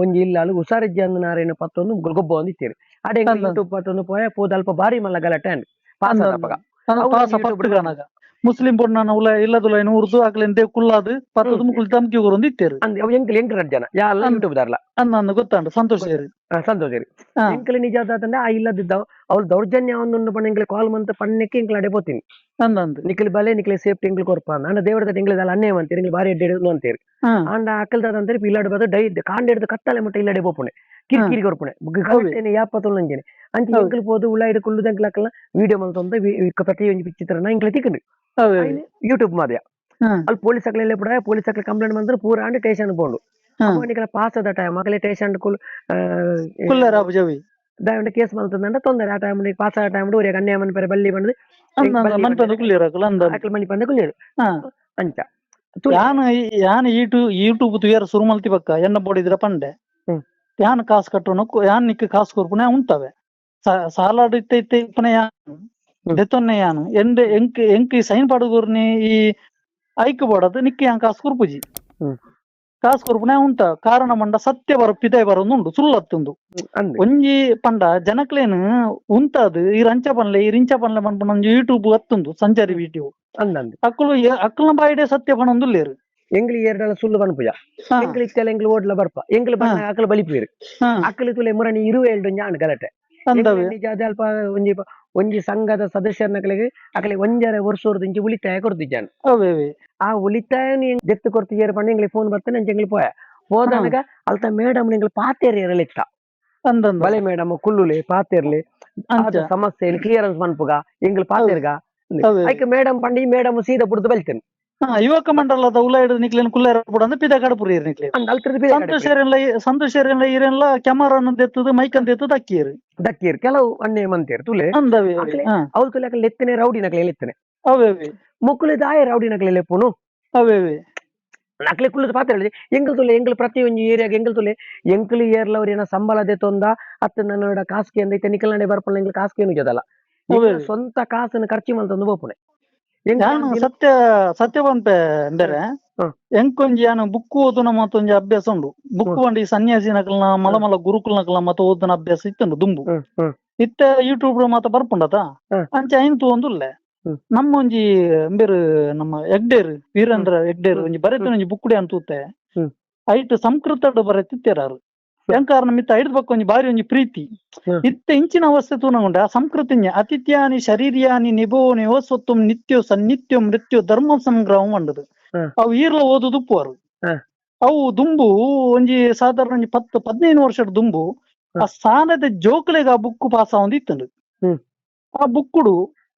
ಒಂಜಿ ಇಲ್ಲಾಲು ಉಸಾರಜ್ಜಿ ಅಂದ್ ನಾರೇನ ಪತ್ತೊಂದು ಗೊಬ್ಬ ಒಂದ್ ಇತ್ತೀರಿ ಅಡೆ. ಯೂಟ್ಯೂಬ್ ಪತ್ತೊಂದು ಪೋಯ ಪೋದ ಅಲ್ಪ ಬಾರಿ ಮಲ್ಲ ಗಲಾಟೆ ಅಂಡ್ ಪಾಸ್ ಮುಸ್ಲಿಂ ಪೊಣ್ಣನ ಉಲ ಇಲ್ಲದುಲ ಏನು ಉರ್ದು ಆಗ್ಲೆಂದೆ ಕುಲ್ಲಾದು ಪತ್ತದು ಮುಕುಲ್ ತಮ್ಕಿ ಒಂದು ಇತ್ತೇರು ಎಂಕಲ್ ರಡ್ ಜನ ಅಂದ. ಯೂಟ್ಯೂಬ್ ದಾರ್ಲ. ಅಂದ ಅಂದ ಗೊತ್ತಾಂಡು ಸಂತೋಷ ಸಂತೋಷರಿ. ಎಂಕಲ್ ನಿಜ ಆದಂದ್ರೆ ಆ ಇಲ್ಲದಿದ್ದ ಅವ್ಳು ದೌರ್ಜನ್ಯ ಒಂದು ಪಣ್ಣ ಎಂಕಲ್ ಕಾಲ್ ಮಂತ ಪಣ್ಣಕ್ಕೆ ಎಂಕಲ್ ಅಡೆ ಪೋತೀನಿ ಅಂದ ಅಂದ ನಿಖಿಲ್ ಬಲೆ ನಿಕ್ಲಿ ಸೇಫ್ಟಿ ಎಂಕಲ್ ಕೊರ್ಪ ಅಂದ ದೇವರದ ಅಲ್ಲ ಅನ್ನೇ ಅಂತೀರಿ ಎಂಕಲ್ ಬಾರಿ ಎಡ್ಡೆ ಅಂತೀರಿ. ಹಾ. ಆಂಡ ಅಕ್ಕಲ್ದಾದಂದ್ರೆ ಇಲ್ಲಡ್ ಬದ ಡೈ ಕಾಂಡ ಹಿಡಿದು ಕತ್ತಲೆ ಮಟ್ಟ ಇಲ್ಲಡೆ ಬೋಪುಣೆ ಕಿರಿಕಿರಿ ಕೊರ್ಪುಣೆ ಗಲಟೆನೆ ಯಾಪತ್ತೊಲ್ ನಂಜನೆ ಅಂಚೆ ಹೌದು. ಹೋದು. ಉಳ್ಳ ಹಿಡ್ದು ಕುಳ್ಳು ಎಂಕಲ್ ಅಕ್ಕಲ್ಲ ವಿಡಿಯೋ ಮಲ್ತೊಂದ ಪ್ರತಿ ಒಂಜಿ ಚಿತ್ರನ ಎಂಕಲ್ ತಿಕ್ಕಂಡು. ಯೂಟ್ಯೂಬ್ ಮಾದ್ಯ. ಅಲ್ಲಿ ಪೊಲೀಸ್ ಅಕ್ಲೆಲ್ಲ ಬಿಡ ಪೊಲೀಸ್ ಅಕ್ಲೆ ಕಂಪ್ಲೇಂಟ್ ಬಂದ್ರೆ ಪೂರ ಆಂಡ್ ಟೇಷನ್ ಬೋಂಡು ಹಾ. ಅವನಿಗೆಲ್ಲ ಪಾಸ್ ಆದ ಟೈಮ್ ಮಕ್ಕಳೇ ಟೇಷನ್ ಕುಲ್ ಕುಲ್ಲರ ಅಬಜವಿ ಕೇಸ್ ಮಲ್ತಂದಂಡ ತೊಂದರೆ. ಆ ಟೈಮ್ ಪಾಸ್ ಆದ ಟೈಮ್ ಊರಿಗೆ ಅನ್ಯಾಯ ಮನೆ ಪೇರೆ ಬಲ್ಲಿ ಬಂದು ಮನ್ಪಂದು ಕುಲ್ಲಿರ ಅಂದ ಅಂದ. ಅಕ್ಲ ಮನಿ ಬಂದ ಕುಲ್ಲೇರು ಹಾ. ಅಂಚ. ಯಾನ್ ಯಾನ್ ಯೂಟ್ಯೂ ಯೂಟ್ಯೂಬ್ ತುಯರ್ ಸುರುಮಲ್ತಿ ಬಕ್ಕ ಎನ್ನ ಬೋಡಿದ್ರ ಪಂಡೆ. ಯಾನ್ ಕಾಸ್ ಕಟ್ಟೋನು ಯಾನ್ ನಿಕ್ಕ ಕಾಸ್ ಕೊರ್ಪುನೆ ಉಂತವೆ ಸಾ- ಸಾಲಾಡ್ ಇತ್ತ ಇತ್ತ ಇಪ್ಪನೆ ಯಾನ್. ದೆತ್ತೊನ್ನೆ ಯಾನ್. ಎಂಡೆ ಎಂಕ್ ಎಂಕ್ ಸೈನ್ ಪಡಗೂರ್ನಿ ಈ ಐಕ್ ಬೋಡದು ನಿಕ್ಕ ಯಾನ್ ಕಾಸ್ ಕೊರ್ಪುಜಿ. ಹ್ಮ್. ಕಾಸ್ ಕೊರ್ಪುನೆ ಉಂತ ಕಾರಣ ಮಂಡ ಸತ್ಯ ಬರ ಪಿದೆ ಬರೋದು ಸುಳ್ಳತ್ತುಂಡು ಅಂದೆ ಒಂಜಿ ಪಂಡ ಜನಕ್ಲೇನು ಉಂತದು ಈ ರಂಚ ಪನ್ಲೆ ಈ ರಿಂಚ ಪನ್ಲೆ ಮನ್ಪುನ ಒಂಜಿ ಯೂಟ್ಯೂಬ್ ಅತ್ತುಂಡು ಸಂಚಾರಿ ವಿಡಿಯೋ ಅಂದಂದೆ ಅಕ್ಕಳು ಅಕ್ಕಲ್ನ ಬಾಯಿಡೆ ಸತ್ಯ ಪಣೊಂದು ಲೇರು ಎಂಗ್ಲಿ ಎರಡಲ ಸುಳ್ಳು ಬನ್ಪುಜ ಹಾ, ಎಂಗ್ಲಿ ಇತ್ತೆಲ್ಲ ಎಂಗ್ಲಿ ಓಡ್ಲ ಬರ್ಪ ಎಂಗ್ಲಿ ಬಣ್ಣ ಅಕ್ಕಲ ಬಲಿಪೀರು ಹಾ, ಅಕ್ಕಲಿ ತುಲೆ ಮುರಣಿ ಇರು ಎರಡು ಜಾಣ ಗಲಾಟೆ ಅಂದವೆ ಎಂಗ್ಲಿ ನಿಜ ಅದೇ ಅಲ್ಪ ಒಂಜಿ ಪ- ಒಂಜಿ ಸಂಘದ ಸದಸ್ಯರ್ನಗಳಿಗೆ ಅಕಲೆ ಒಂಜರ ವರ್ಷದ ಇಂಚಿ ಉಳಿತಾಯ ಕೊಡ್ತಿದ್ದಾನೆ ಅವೇ ಅವೇ. ಆ ಉಳಿತಾಯ ಜೆತ್ತು ಕೊಡ್ತಿದ್ದಾರೆ ಪಂಡ ಎಂಗ್ಲಿ ಫೋನ್ ಬರ್ತೇನೆ ಅಂಚೆ ಎಂಗ್ಲಿ ಪೋಯ. ಹೋದಾಗ ಅಲ್ತ ಮೇಡಮ್ ನಿಂಗ್ಲಿ ಪಾತೇರಿ ಇರಲಿ ಇಷ್ಟ ಅಂದಂದ ಬಲೆ ಮೇಡಮ್ ಕುಲ್ಲುಲೆ ಪಾತೇರ್ಲಿ ಅಂಚ. ಆದ ಸಮಸ್ಯೆ ಕ್ಲಿಯರೆನ್ಸ್ ಮನ್ಪುಗ ಎಂಗ್ಲಿ ಪಾತೇರ್ಗ ಅವೇ. ಐಕೆ ಮೇಡಮ್ ಪಂಡಿ ಮೇಡಮ್ ಸೀದಾ ಬುಡ್ದು ಬಲ್ತೇನೆ. ಹಾ, ಯುವಕ ಮಂಡಲದ ಉಲಾಯ್ಡು ನಿಕ್ಲೇನ್ ಕುಲ್ಲೇರ ಬಿಡ ಅಂದ್ರೆ ಪಿದ ಕಡಪುರಿ ನಿಕ್ಲೆ ಅಂದ್ ಅಲ್ತರದ ಸಂತೋಷ್ ಏರೆಲ್ಲ ಸಂತೋಷ್ ಏರೆಲ್ಲ ಇರೆಲ್ಲ ಕ್ಯಾಮರಾ ಎತ್ತದು ಮೈಕ್ ಅಂತ ಎತ್ತದು ಅಕ್ಕಿಯರು ದಕ್ಕೀರ್ ಕೆಲವು ಅಣ್ಣೆ ಮಂತೇರ್ ತುಲೆ. ಅಂದವೆ. ಅಕ್ಲೆ- ಹಾ, ಅವ್ರು ತುಲೆ ಲೆತ್ತನೆ ರೌಡಿ ನಕಲೆ ಲೆತ್ತನೆ. ಅವೇ ಅವೇ. ಮುಕ್ಕುಲೆ ದಾಯ ರೌಡಿ ನಕ್ಲೆ ಲೆಪ್ಪುನು. ಅವೇವೆ ನಕ್ಲೆ ಕುಲ್ಲದ ಪಾತ್ರ ಹೇಳಿದೆ. ಎಂಗಲ್ ತುಲೆ ಎಂಗಲ್ ಪ್ರತಿ ಒಂಜಿ ಏರಿಯಾಗ ಎಂಗಲ್ ತುಲೆ. ಎಂಕಲ್ ಏರ್ಲ ಅವ್ರ ಏನ ಸಂಬಳ ದೆತ್ತೊಂದ ಅತ್ತ ನನ್ನ ಕಾಸ್ಕೆ ಅಂದೈತೆ ನಿಕಲ್ ನಡೆ ಬರ್ಪಣ ಎಂಕಲ್ ಕಾಸ್ಕೆ ಜೊದಲ್ಲ ಅವೇ. ಸ್ವಂತ ಕಾಸನ್ನು ಖರ್ಚು ಮಾಡ್ತಂದು ಯಾನು ಸತ್ಯ ಸತ್ಯ ಬಂತೆ ಅಂದರೆ. ಎಂಕೊಂಜಿ ಯಾನು ಬುಕ್ ಓದುನ ಮತ್ತೊಂಜಿ ಅಭ್ಯಾಸ ಉಂಡು ಬುಕ್. ಬಂಡಿ ಸನ್ಯಾಸಿ ನಕಲ್ನ ಮಲಮಲ ಗುರುಕುಲ್ ನಕಲ್ನ ಮತ್ತ ಓದನ ಅಭ್ಯಾಸ ಇತ್ತುಂಡು ದುಂಬು. ಇತ್ತ ಯೂಟ್ಯೂಬ್ ಮಾತ ಬರ್ಪುಂಡತ? ಅಂಚೆ ಐನ್ ಐನ್ತು ಒಂದುಲ್ಲೆ. ನಮ್ಮ ಒಂಜಿ ನಮ್ಮ ಎಗ್ಡೇರ್ ವೀರೇಂದ್ರ ಎಗ್ಡೇರ್ ಒಂಜಿ ಬರೆತ ಒಂಜಿ ಬುಕ್ಕುಡೆ ಅಂತೂತೆ. ಐಟ್ ಸಂಸ್ಕೃತ ಬರೆತಿತ್ತೇರಾರು. ಎಂಕಾರಣ ಮಿತ್ತ ಹಿಡಿದ್ಬೇಕು ಒಂಜಿ ಬಾರಿ ಒಂಜಿ ಪ್ರೀತಿ. ಇತ್ತ ಇಂಚಿನ ಅವಸ್ಥೆ ತೂನಗೊಂಡ ಆ ಸಂಸ್ಕೃತಿನ್ಯ ಅತಿಥ್ಯಾನಿ ಶರೀರಿಯಾನಿ ನಿಭೋನಿ ಓಸ್ವತ್ವಂ ನಿತ್ಯ ಸನ್ನಿತ್ಯೋ ಮೃತ್ಯೋ ಧರ್ಮ ಸಂಗ್ರಹ ಮಂಡದು ಅವು ಈರ್ಲ ಓದುದು ಉಪ್ಪುವರು ಹ್ಮ್. ಅವು ದುಂಬು ಒಂಜಿ ಸಾಧಾರಣ ಒಂಜಿ ಪತ್ತು ಪದಿನೈದು ವರ್ಷದ ದುಂಬು ಆ ಸಾಲದ ಜೋಕ್ಲೆಗ್ ಆ ಬುಕ್ ಪಾಸ್ ಆವಂದು ಇತ್ತಂಡು ಆ ಬುಕ್ಕುಡು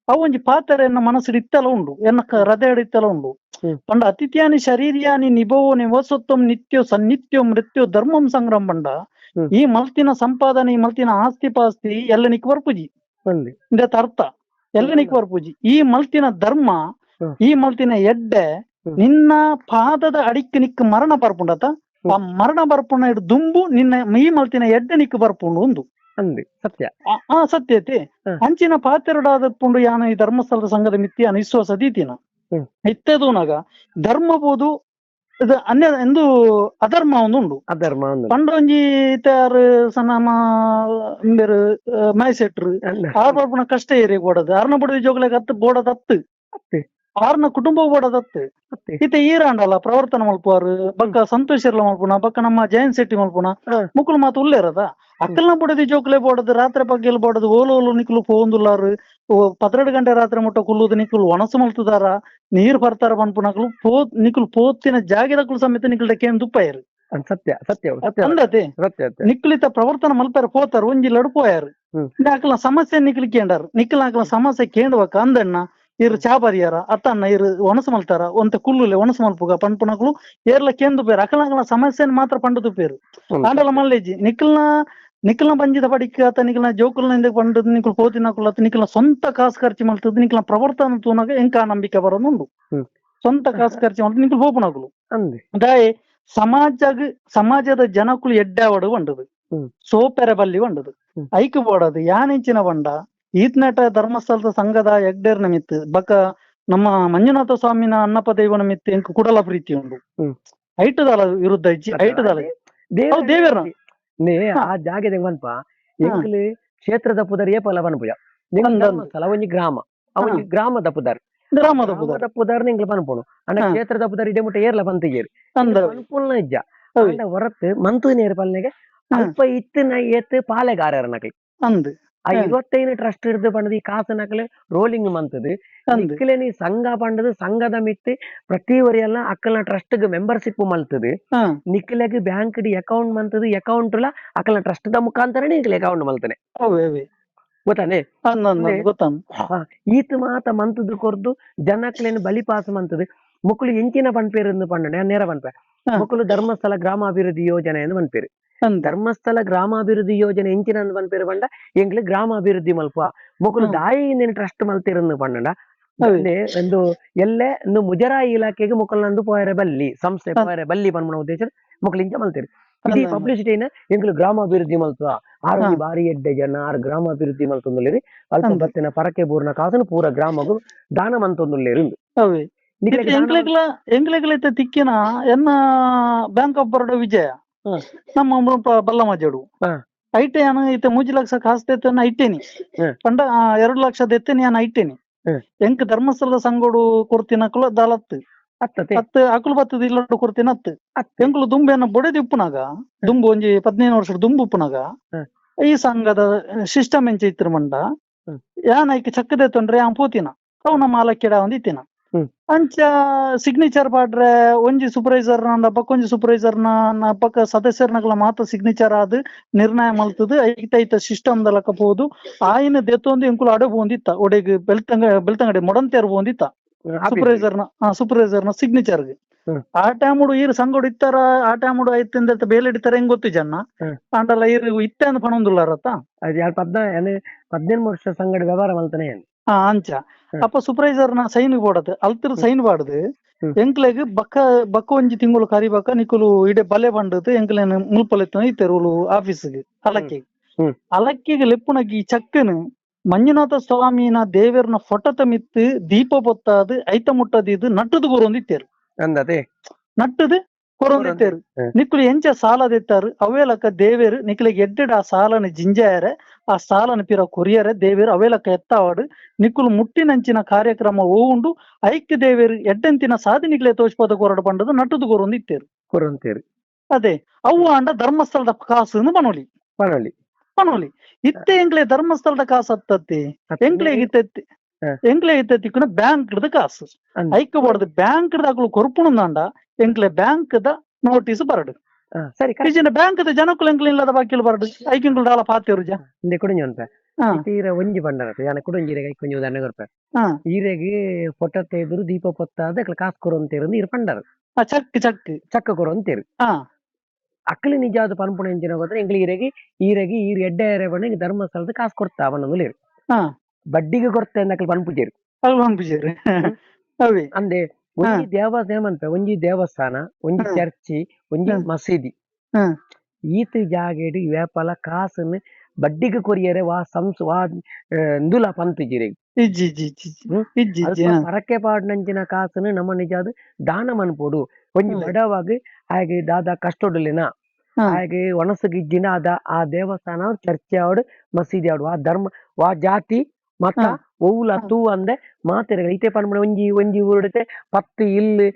ಅವು ಒಂಜಿ ಪಾತ್ರ ಎನ್ನ ಮನಸ್ಸು ಇತ್ತಲ ಉಂಡು ಎನ್ನ ಹೃದಯ ಹೃದಯಡ್ ಇತ್ತಲ ಉಂಡು ಪಂಡ ಅತಿಥಿಯಾನಿ ಶರೀರಿಯಾನಿ ನಿಭೋನಿ ಓಸತ್ವಂ ನಿತ್ಯೋ ಸನ್ನಿತ್ಯೋ ಮೃತ್ಯೋ ಧರ್ಮಂ ಸಂಗ್ರಹ ಪಂಡ. ಈ ಮಲ್ತಿನ ಸಂಪಾದನೆ ಈ ಮಲ್ತಿನ ಆಸ್ತಿ ಪಾಸ್ತಿ ಎಲ್ಲ ನಿಕ್ ಬರ್ಪುಜಿ ಅಂದೆ ಇಂದತ್ತ ಅರ್ಥ. ಎಲ್ಲ ನಿಕ್ ಈ ಮಲ್ತಿನ ಧರ್ಮ ಈ ಮಲ್ತಿನ ಎಡ್ಡೆ ನಿನ್ನ ಪಾದದ ಅಡಿಕ್ಕೆ ನಿಕ್ ಮರಣ ಬರ್ಪುಂಡತ ಆ ಮರಣ ಬರ್ಪುಣ ಇಡ್ ದುಂಬು ನಿನ್ನ ಈ ಮಲ್ತಿನ ಎಡ್ಡೆ ನಿಕ್ ಬರ್ಪುಂಡು ಒಂದು. ಸತ್ಯ. ಆ- ಸತ್ಯತೆ. ಅಂಚಿನ ಪಾತೆರಡಾದ ಪುಂಡು ಯಾನ ಈ ಧರ್ಮಸ್ಥಳದ ಸಂಘದ ಮಿತ್ತಿ ಅನಿಸುವ ದೀತಿನ. ಹ್ಮ್. ಇತ್ತೆದೂನಾಗ ಧರ್ಮ ಬೋದು ಇದು ಅನ್ಯ ಎಂದು ಅಧರ್ಮ ಒಂದು ಉಂಡು. ಅಧರ್ಮ ಪಂಡೊಂಜಿ ಇತ್ತಾರು ಸನಮ ಇಂಬೆರು ಮೈಸೆಟ್ರು ಆರ್ ಬರ್ಪುನ ಕಷ್ಟ ಏರಿ ಬೋಡದು ಅರ್ನ ಬುಡದ ಜೋಗ್ಲಾಗ ಹತ್ತು ಬೋಡದ ಹತ್ತು ಆರ್ನ ಕುಟುಂಬ ಮತ್ತೆ ಈತ ಈರಾಂಡಲ್ಲ ಪ್ರವರ್ತನ ಮಲ್ಪುವಾರು ಬಕ್ಕ ಸಂತೋಷ್ ಇರ್ಲ ಮಲ್ಪುನ ಬಕ್ಕ ನಮ್ಮ ಜಯಂತ್ ಶೆಟ್ಟಿ ಮಲ್ಪುನ ಮುಕುಲ್ ಮುಕ್ಕುಲು ಮಾತು ಉಲ್ಲೇರದ ಅಕ್ಕಲ್ನ ಬುಡದಿ ಜೋಕ್ಲೆ ಬೋಡದು ರಾತ್ರಿ ಪಗ್ಗೆಲ್ ಬೋಡದು ಓಲು ಓಲು ನಿಕ್ಲು ಪೋಂದುಲ್ಲಾರು ಪದ್ರೆಡು ಗಂಟೆ ರಾತ್ರಿ ಮುಟ್ಟ ಕುಲ್ಲುದು ನಿಕ್ಲು ಒಣಸು ಮಲ್ತುದಾರ ನೀರ್ ಬರ್ತಾರ ಬನ್ಪುನಕ್ಲು ಪೋ ನಿಕ್ಲು ಪೋತಿನ ಜಾಗಿದಕ್ಲು ಸಮೇತ ನಿಕ್ಲ ಕೇನ್ ದುಪ್ಪಾಯರು ಅಂದ್ ಸತ್ಯ ಸತ್ಯ ಸತ್ಯ ಅಂದತೆ? ನಿಕ್ಲಿತ ಪ್ರವರ್ತನ ಮಲ್ಪಾರ ಪೋತಾರ ಒಂಜಿ ಲಡ್ಪೋಯಾರು. ನಾಕಲ ಸಮಸ್ಯೆ ನಿಕ್ಲಿ ಕೇಂಡಾರು. ನಿಕ್ಲ ನಾಕಲ ಸಮಸ್ಯೆ ಕೇಂಡುವಕ ಅಂದಣ್ಣ ಇರು ಅತ್ತ ಅತ್ತನ್ನ ಇರು ಒಣಸ ಮಲ್ತಾರ ಒಂತ ಕುಲ್ಲುಲೆ ಒಣಸ ಮಲ್ಪುಗ ಪನ್ಪುನಕ್ಲು ಏರ್ಲ ಕೇಂದು ಪೇರು ಅಕಲ ಸಮಸ್ಯೆನ್ ಮಾತ್ರ ಪಂಡದು ಪೇರು. ಆಂಡಲ ಮಲ್ಲೇಜಿ ನಿಕ್ಲ್ನ ನಿಕ್ಲ್ನ ಬಂಜಿದ ಪಡಿಕ ಆತ ನಿಕ್ಲ್ನ ಜೋಕುಲ್ನ ಪಂಡದು ನಿಕ್ಲು ಪೋತಿನಕುಲ ಅತ್ತ ನಿಕ್ಲ್ನ ಸ್ವಂತ ಕಾಸು ಖರ್ಚು ಮಲ್ತದ್ದು ನಿಖಲ್ನ ಪ್ರವರ್ತನ ತೂನಾಗ ಎಂಕ ನಂಬಿಕೆ ಬರೋದುಂಡು. ಸ್ವಂತ ಕಾಸು ಖರ್ಚು ಮಲ್ತ ನಿಕ್ಲು ಪೋಪುನಕುಲು ಅಂದ್. ದಾಯೆ ಸಮಾಜಗ್ ಸಮಾಜದ ಜನಕುಲು ಎಡ್ಡಾವಡು ಬಂಡದು ಸೋಪೆರ ಬಲ್ಲಿ ಹ್ಮ್. ಐಕ್ ಬೋಡದು ಯಾನೆಂಚಿನ ಬಂಡ ಈತ್ನಟ ಧರ್ಮಸ್ಥಳದ ಸಂಘದ ಎಗ್ಡೇರ್ ನಮಿತ್ ಬಕ ನಮ್ಮ ಮಂಜುನಾಥ ಸ್ವಾಮಿನ ಅನ್ನಪ ದೈವ ನಮಿತ್ ಎಂಕ್ ಕುಡಲ ಪ್ರೀತಿ ಉಂಡು ಹೈಟ್ ಐಟದಲ ವಿರುದ್ಧ ಇಜ್ಜಿ ಐಟದಲ ದೇವರ. ನೇ. ಆ ಜಾಗದ ಬನ್ಪ ಎಂಕ್ಲಿ ಕ್ಷೇತ್ರದ ಪುದರ್ ಏಪಲ ಬನ್ಪುಜ ಧರ್ಮಸ್ಥಳ ಒಂಜಿ ಗ್ರಾಮ ಅವನಿ ಗ್ರಾಮದ ಪುದರ್. ಗ್ರಾಮದ ಪುದರ್. ಪುದರ್ ನಿಂಗ್ಲ ಬನ್ಪೋಣು ಅಣ್ಣ. ಕ್ಷೇತ್ರದ ಪುದರ್ ಇದೆ ಮುಟ್ಟ ಏರ್ಲ ಬಂತ ಏರಿ ಅನುಕೂಲ ಇಜ್ಜ ಹೊರತು ಮಂತು ನೇರ್ ಪಲ್ನೆಗೆ. ಅಲ್ಪ ಇತ್ತಿನ ಏತ್ ಪಾಲೆಗಾರರ ನಕಲಿ ಅಂದ್. ಐವತ್ತೈದು ಟ್ರಸ್ಟ್ ಇರ್ದು ಪಣದು ಈ ಕಾಸು ನಕಲೆ ರೋಲಿಂಗ್ ಮಂತದು ಇಕ್ಕಲೆ ನೀ ಸಂಘ ಪಂಡದು ಸಂಘದ ಮಿತ್ತಿ ಪ್ರತಿ ವರಿಯೆಲ್ಲ ಅಕ್ಕಲ ಟ್ರಸ್ಟ್ ಮೆಂಬರ್ಶಿಪ್ ಮಲ್ತದು. ನಿಕ್ಕಲೇಗೆ ಬ್ಯಾಂಕ್ ಡಿ ಅಕೌಂಟ್ ಮಂತದು ಅಕೌಂಟ್ ಲ ಅಕ್ಕಲ ಟ್ರಸ್ಟ್ ದ ಮುಖಾಂತರನೇ ಇಕ್ಕಲೆ ಅಕೌಂಟ್ ಮಲ್ತಾನೆ ಗೊತ್ತಾನೆ? ಈತ ಮಾತ ಮಂತದ ಕೊರ್ದು ಜನಕ್ಲೇನು ಬಲಿ ಪಾಸ್ ಮಂತದು. ಮಕ್ಕಳು ಎಂಚಿನ ಪನ್ಪೇರು ಪಂಡನೆ ನೇರ ಪನ್ಪೆ ಮಕ್ಕಳು ಧರ್ಮಸ್ಥಳ ಗ್ರಾಮಾಭಿವೃದ್ಧಿ ಯೋಜನೆ ಎಂದು ಪನ್ಪೇರು ಅಂದ್ ಧರ್ಮಸ್ಥಳ ಗ್ರಾಮಾಭಿವೃದ್ಧಿ ಯೋಜನೆ ಎಂಚಿನ ಅಂದ್ పేరు ಪಂಡ ಎಂಗ್ಲು ಗ್ರಾಮಾಭಿವೃದ್ಧಿ ಮಲ್ಪ మొక్కలు దాయి ದಾಯಿ ಇಂದಿನ ಟ್ರಸ್ಟ್ ಮಲ್ತಿರನ್ನು ಪಂಡ ಹೌದು. ಒಂದು ಎಲ್ಲೆ ಒಂದು ಮುಜರಾಯಿ ಇಲಾಖೆಗೆ ಮುಕ್ಕಲ್ನಂದು ಪೋಯರೆ ಬಲ್ಲಿ ಸಂಸ್ಥೆ ಪೋಯರ ಬಲ್ಲಿ ಬಂದ್ಬಿಡ ಉದ್ದೇಶ ಮಕ್ಕಳು ಇಂಚ ಮಲ್ತಿರು. ಇದು ಪಬ್ಲಿಸಿಟಿನ ಎಂಗ್ಲು ಗ್ರಾಮಾಭಿವೃದ್ಧಿ ಮಲ್ತುವ. ಆರು ಬಾರಿ ಎಡ್ಡೆ ಜನ ಆರು ಗ್ರಾಮಾಭಿವೃದ್ಧಿ ಮಲ್ತೊಂದುಲ್ಲೇರಿ. ಅಲ್ಪ. ಬತ್ತಿನ ಪರಕೆ ಪೂರ್ಣ ಕಾಸನು ಪೂರ ಗ್ರಾಮಗು ದಾನ ಮಂತೊಂದುಲ್ಲಿರಿ ಎಂಗ್ಲೆಗ್ಲ ಎಂಗ್ಲೆಗ್ಲ ತಿಕ್ಕಿನ ಎನ್ನ ಬ್ಯಾಂಕ್ ಆಫ್ ಬರೋಡ ವಿಜಯ. ನಮ್ಮ ಬಲ್ಲ ಮಜಡು ಹಾ. ಐಟೆ ಏನು ಇತ್ತ ಮೂಜಿ ಲಕ್ಷ ಕಾಸು ತೆತ್ತನ ಐಟೇನಿ ಪಂಡ ಎರಡು ಲಕ್ಷ ದೆತ್ತೇನಿ ಏನು ಐಟೇನಿ. ಎಂಕ್ ಧರ್ಮಸ್ಥಳದ ಸಂಗೋಡು ಕೊಡ್ತಿನಕುಲ ದಾಲತ್. ಅತ್ತತೆ ಹತ್ತು ಅಕುಲು ಬತ್ತದ ಇಲ್ಲೊಟ್ಟು ಕೊರ್ತಿನ ಅತ್ತೆ ಎಂಕ್ಲು ದುಂಬೆನ ಬೊಡೆದು ಉಪ್ಪುನಾಗ ದುಂಬು ಒಂಜಿ ಪದಿನೈದು ವರ್ಷ ದುಂಬು ಉಪ್ಪುನಾಗ ಈ ಸಂಘದ ಸಿಸ್ಟಮ್ ಎಂಚ ಇತ್ತಿರ ಮಂಡ. ಯಾನ್ ಐಕ್ ಚಕ್ಕದೆ ತೊಂದ್ರೆ ಅವ್ ಪೋತಿನ. ಅವು ನಮ್ಮ ಆಲಕ್ಕಿಡ ಒಂದ್ ಇತ್ತಿನ. ಅಂಚ ಸಿಗ್ನೇಚರ್ ಪಾಡ್ರೆ ಒಂಜಿ ಸೂಪರ್ವೈಸರ್ನ ಒಂಜಿ ಸೂಪರ್ವೈಸರ್ನ ಪಕ್ಕ ಸದಸ್ಯರ್ನಗಳ ಮಾತ ಸಿಗ್ನೇಚರ್ ಆದ್ ನಿರ್ಣಯ ಮಲ್ತದು ಐತ ಐತ ಸಿಸ್ಟಮ್ ದಲಕ ಪೋದು. ಆಯ್ನ ದೆತ್ತೊಂದು ಇಂಕುಲ ಅಡೆ ಬೋಂದಿತ್ತ ಒಡೆಗ್ ಬೆಳ್ತಂಗ ಬೆಳ್ತಂಗಡೆ ಮೊಡಂತೇರ್ ಬೋಂದಿತ್ತ ಸೂಪರ್ವೈಸರ್ನ ಸೂಪರ್ವೈಸರ್ನ ಸಿಗ್ನೇಚರ್ಗೆ. ಆ ಟೈಮುಡು ಈರ್ ಸಂಗೋಡು ಇತ್ತಾರ ಆ ಟೈಮುಡು ಐತಿಂದ ಬೇಲೆ ಇಡ್ತಾರ ಹೆಂಗ್ ಗೊತ್ತಿ ಜನ? ಅಂಡಲ್ಲ ಈರ್ ಇತ್ತೆ ಅಂದ್ ಪಣೊಂದುಲ್ಲಾರತ್ತ? ಪದ್ನ ಹದಿನೆಂಟು ವರ್ಷ ಸಂಗಡ ವ್ಯವಹಾರ ಮಲ್ತಾನೆ ಅಂಚ. ಹ್ಮ್. ಅಪ್ಪ ಸುಪ್ರೈಸರ್ ನಾ ಸೈನ್ ಬೋಡದ್ ಅಲ್ತಿರ್ ಸೈನ್ ಹ್ಮ್. ಎಂಕ್ಲೆಗ್ ಬಕ್ಕ ಬಕ್ಕ ಒಂಜಿ ತಿಂಗಳು ಕರಿಬಕ ನಿಕುಲು ಇಡೆ ಬಲೆ ಬಂಡದ್ ಎಂಕ್ಲೆನ್ ಮುಲ್ಪಲೆತ್ತ ಇತ್ತೆರುಲು ಆಫೀಸ್ಗೆ ಅಲಕ್ಕಿ ಹ್ಮ್. ಅಲಕ್ಕಿಗೆ ಲೆಪ್ಪುನಗಿ ಚಕ್ಕನ್ ಮಂಜುನಾಥ ಸ್ವಾಮಿನ ದೇವರ್ನ ಫೊಟೋತ ಮಿತ್ತು ದೀಪ ಬೊತ್ತಾದ್ ಐತ ಮುಟ್ಟದಿದ್ದು ನಟ್ಟದು ಗೊರೊಂದಿತ್ತೇರು ಅಂದತೆ ನಟ್ಟದು ಕೊರೊಂದಿತ್ತೇರು. ನಿಕ್ಕುಲು ಎಂಚ ಸಾಲ ದೆತ್ತಾರು. ಅವೇಲಕ ದೇವೇರು ನಿಕ್ಲೆಗ್ ಎಡ್ಡೆಡ ಆ ಸಾಲನ ಜಿಂಜಾಯರೆ. ಆ ಸಾಲನ ಪಿರ దేవేరు ದೇವೇರು ಅವೇಲಕ ಎತ್ತಾವಾಡು. ನಿಕ್ಕುಲು ಮುಟ್ಟಿನಂಚಿನ ಕಾರ್ಯಕ್ರಮ ಓವುಂಡು ಐಕ್ಯ ದೇವೇರು ಎಡ್ಡೆಂತಿನ ಸಾಧನೆಗ್ಲೆ ತೋಚ್ಪದ ಕೊರಡು ಪಂಡದು ನಟ್ಟದು ಇತ್ತೇರು. ಕೊರಂತೇರು. ಅದೇ ಅವು ಅಂಡ ಧರ್ಮಸ್ಥಳದ ಕಾಸು ಮನೋಲಿ. ಮನೋಲಿ. ಮನೋಲಿ. ಇತ್ತೆ ಎಂಕ್ಲೆ ಧರ್ಮಸ್ಥಳದ ಕಾಸು ಹತ್ತತ್ತೆ ಎಂಕ್ಲೆ ಇತ್ತೆತ್ತಿ. ಹ್ಮ್. ಎಂಕ್ಲೆ ಇತ್ತೆತ್ತಿಕ್ಕುನ ಬ್ಯಾಂಕ್ ಕಾಸು. ಅಂದ್. ಐಕ್ಯ ಬಡದು ಬ್ಯಾಂಕ್ ದಾಖಲು ಕೊರ್ಪುಣಂದಾಂಡ ಎಂಕ್ಲೆ ಬ್ಯಾಂಕ್ ದ ನೋಟಿಸ್ ಬರಡು. ಸರಿ ಕರೆಕ್ಟ್ ಈಜಿನ ಬ್ಯಾಂಕ್ ದ ಜನಕ್ಕುಲು ಎಂಕ್ಲೆ ಇಲ್ಲದ ಬಾಕಿಲು ಬರಡು ಐಕಿಂಗಳು ದಾಲ ಪಾತಿರು ಜ ಇಂದೆ ಕುಡಿഞ്ഞു ಅಂತ ಹಾ ತೀರ ಒಂಜಿ ಬಂಡರತ ಯಾನ ಕುಡಂಜಿರೆ ಕೈ ಕೊಂಚ ಉದಾಹರಣೆ ಕೊರ್ಪೆ ಹಾ ಈರೆಗೆ ಫೊಟೋ ತೆಗೆದ್ರು ದೀಪ ಪೊತ್ತಾದ ಅಕ್ಲ ಕಾಸು ಕೊರೊಂತೇರು ಇರು ಪಂಡರ್ ಆ, ಚಕ್ ಚಕ್ ಚಕ್ಕ ಕೊರೊಂತೇರು ಹಾ ಅಕ್ಕಲಿ ನಿಜಾದ ಪನ್ಪುಣ ಎಂಚಿನ ಗೊತ್ತರ ಎಂಗ್ಲಿ ಈರೆಗೆ ಈರೆಗೆ ಈರ್ ಎಡ್ಡೆ ಎರೆ ಬಣ್ಣ ಧರ್ಮಸ್ಥಳದ ಕಾಸು ಕೊಡ್ತಾ ಅವನೊಂದು ಹಾ ಬಡ್ಡಿಗೆ ಕೊಡ್ತೆ ಅಂದ ಅಕ್ಲ ಪನ್ಪುಜೇರು ಅಲ್ಲಿ ಪಂಪಿಜೇರು ಅವಿ ಅಂದೆ ಒಂಜಿ ದೇವಸ್ಥಾನ ಮಂತ ಒಂಜಿ ದೇವಸ್ಥಾನ ಒಂಜಿ. ಚರ್ಚಿ ಒಂಜಿ ಮಸೀದಿ. ಈತ ಜಾಗೆಡ್ ವ್ಯಾಪಲ ಕಾಸನ್ ಬಡ್ಡಿಗೆ ಕೊರಿಯರೆ ವಾ ಸಂಸ್ ವಾ ಇಂದುಲ ಪಂತಿಜಿರೆ ಇಜ್ಜಿ ಇಜ್ಜಿ ನಮ್ಮ ನಿಜ ಹ್ಮ್. ಇಜ್ಜಿ ಇಜ್ಜಿ ಅಲ್ಪ ಹಾ. ಪರಕೆ ಪಾಡ್ನಂಚಿನ ಕಾಸನ್ ನಮ್ಮ ನಿಜಾದ ದಾನ ಮನ್ಪೋಡು ಒಂಜಿ. ಬಡವಾಗಿ ಹಾಗೆ ದಾದ ಕಷ್ಟೊಡಲಿನ. ಹಾಗೆ ಒಣಸಗಿಜ್ಜಿನ ಅದ ಆ ದೇವಸ್ಥಾನ ಚರ್ಚೆ ಆವಡ್ ಮಸೀದಿ ಆವಡ್ ಆ ಧರ್ಮ ವಾ ಜಾತಿ ಮತ ಹಾ. ಒವ್ಲ ತೂ ಅಂದೆ ಮಾತೆರೆಗ ಐತೆ ಪನ್ಮಣ ಒಂಜಿ ಒಂಜಿ ಊರುಡತೆ ಪತ್ತು ಇಲ್ಲಿ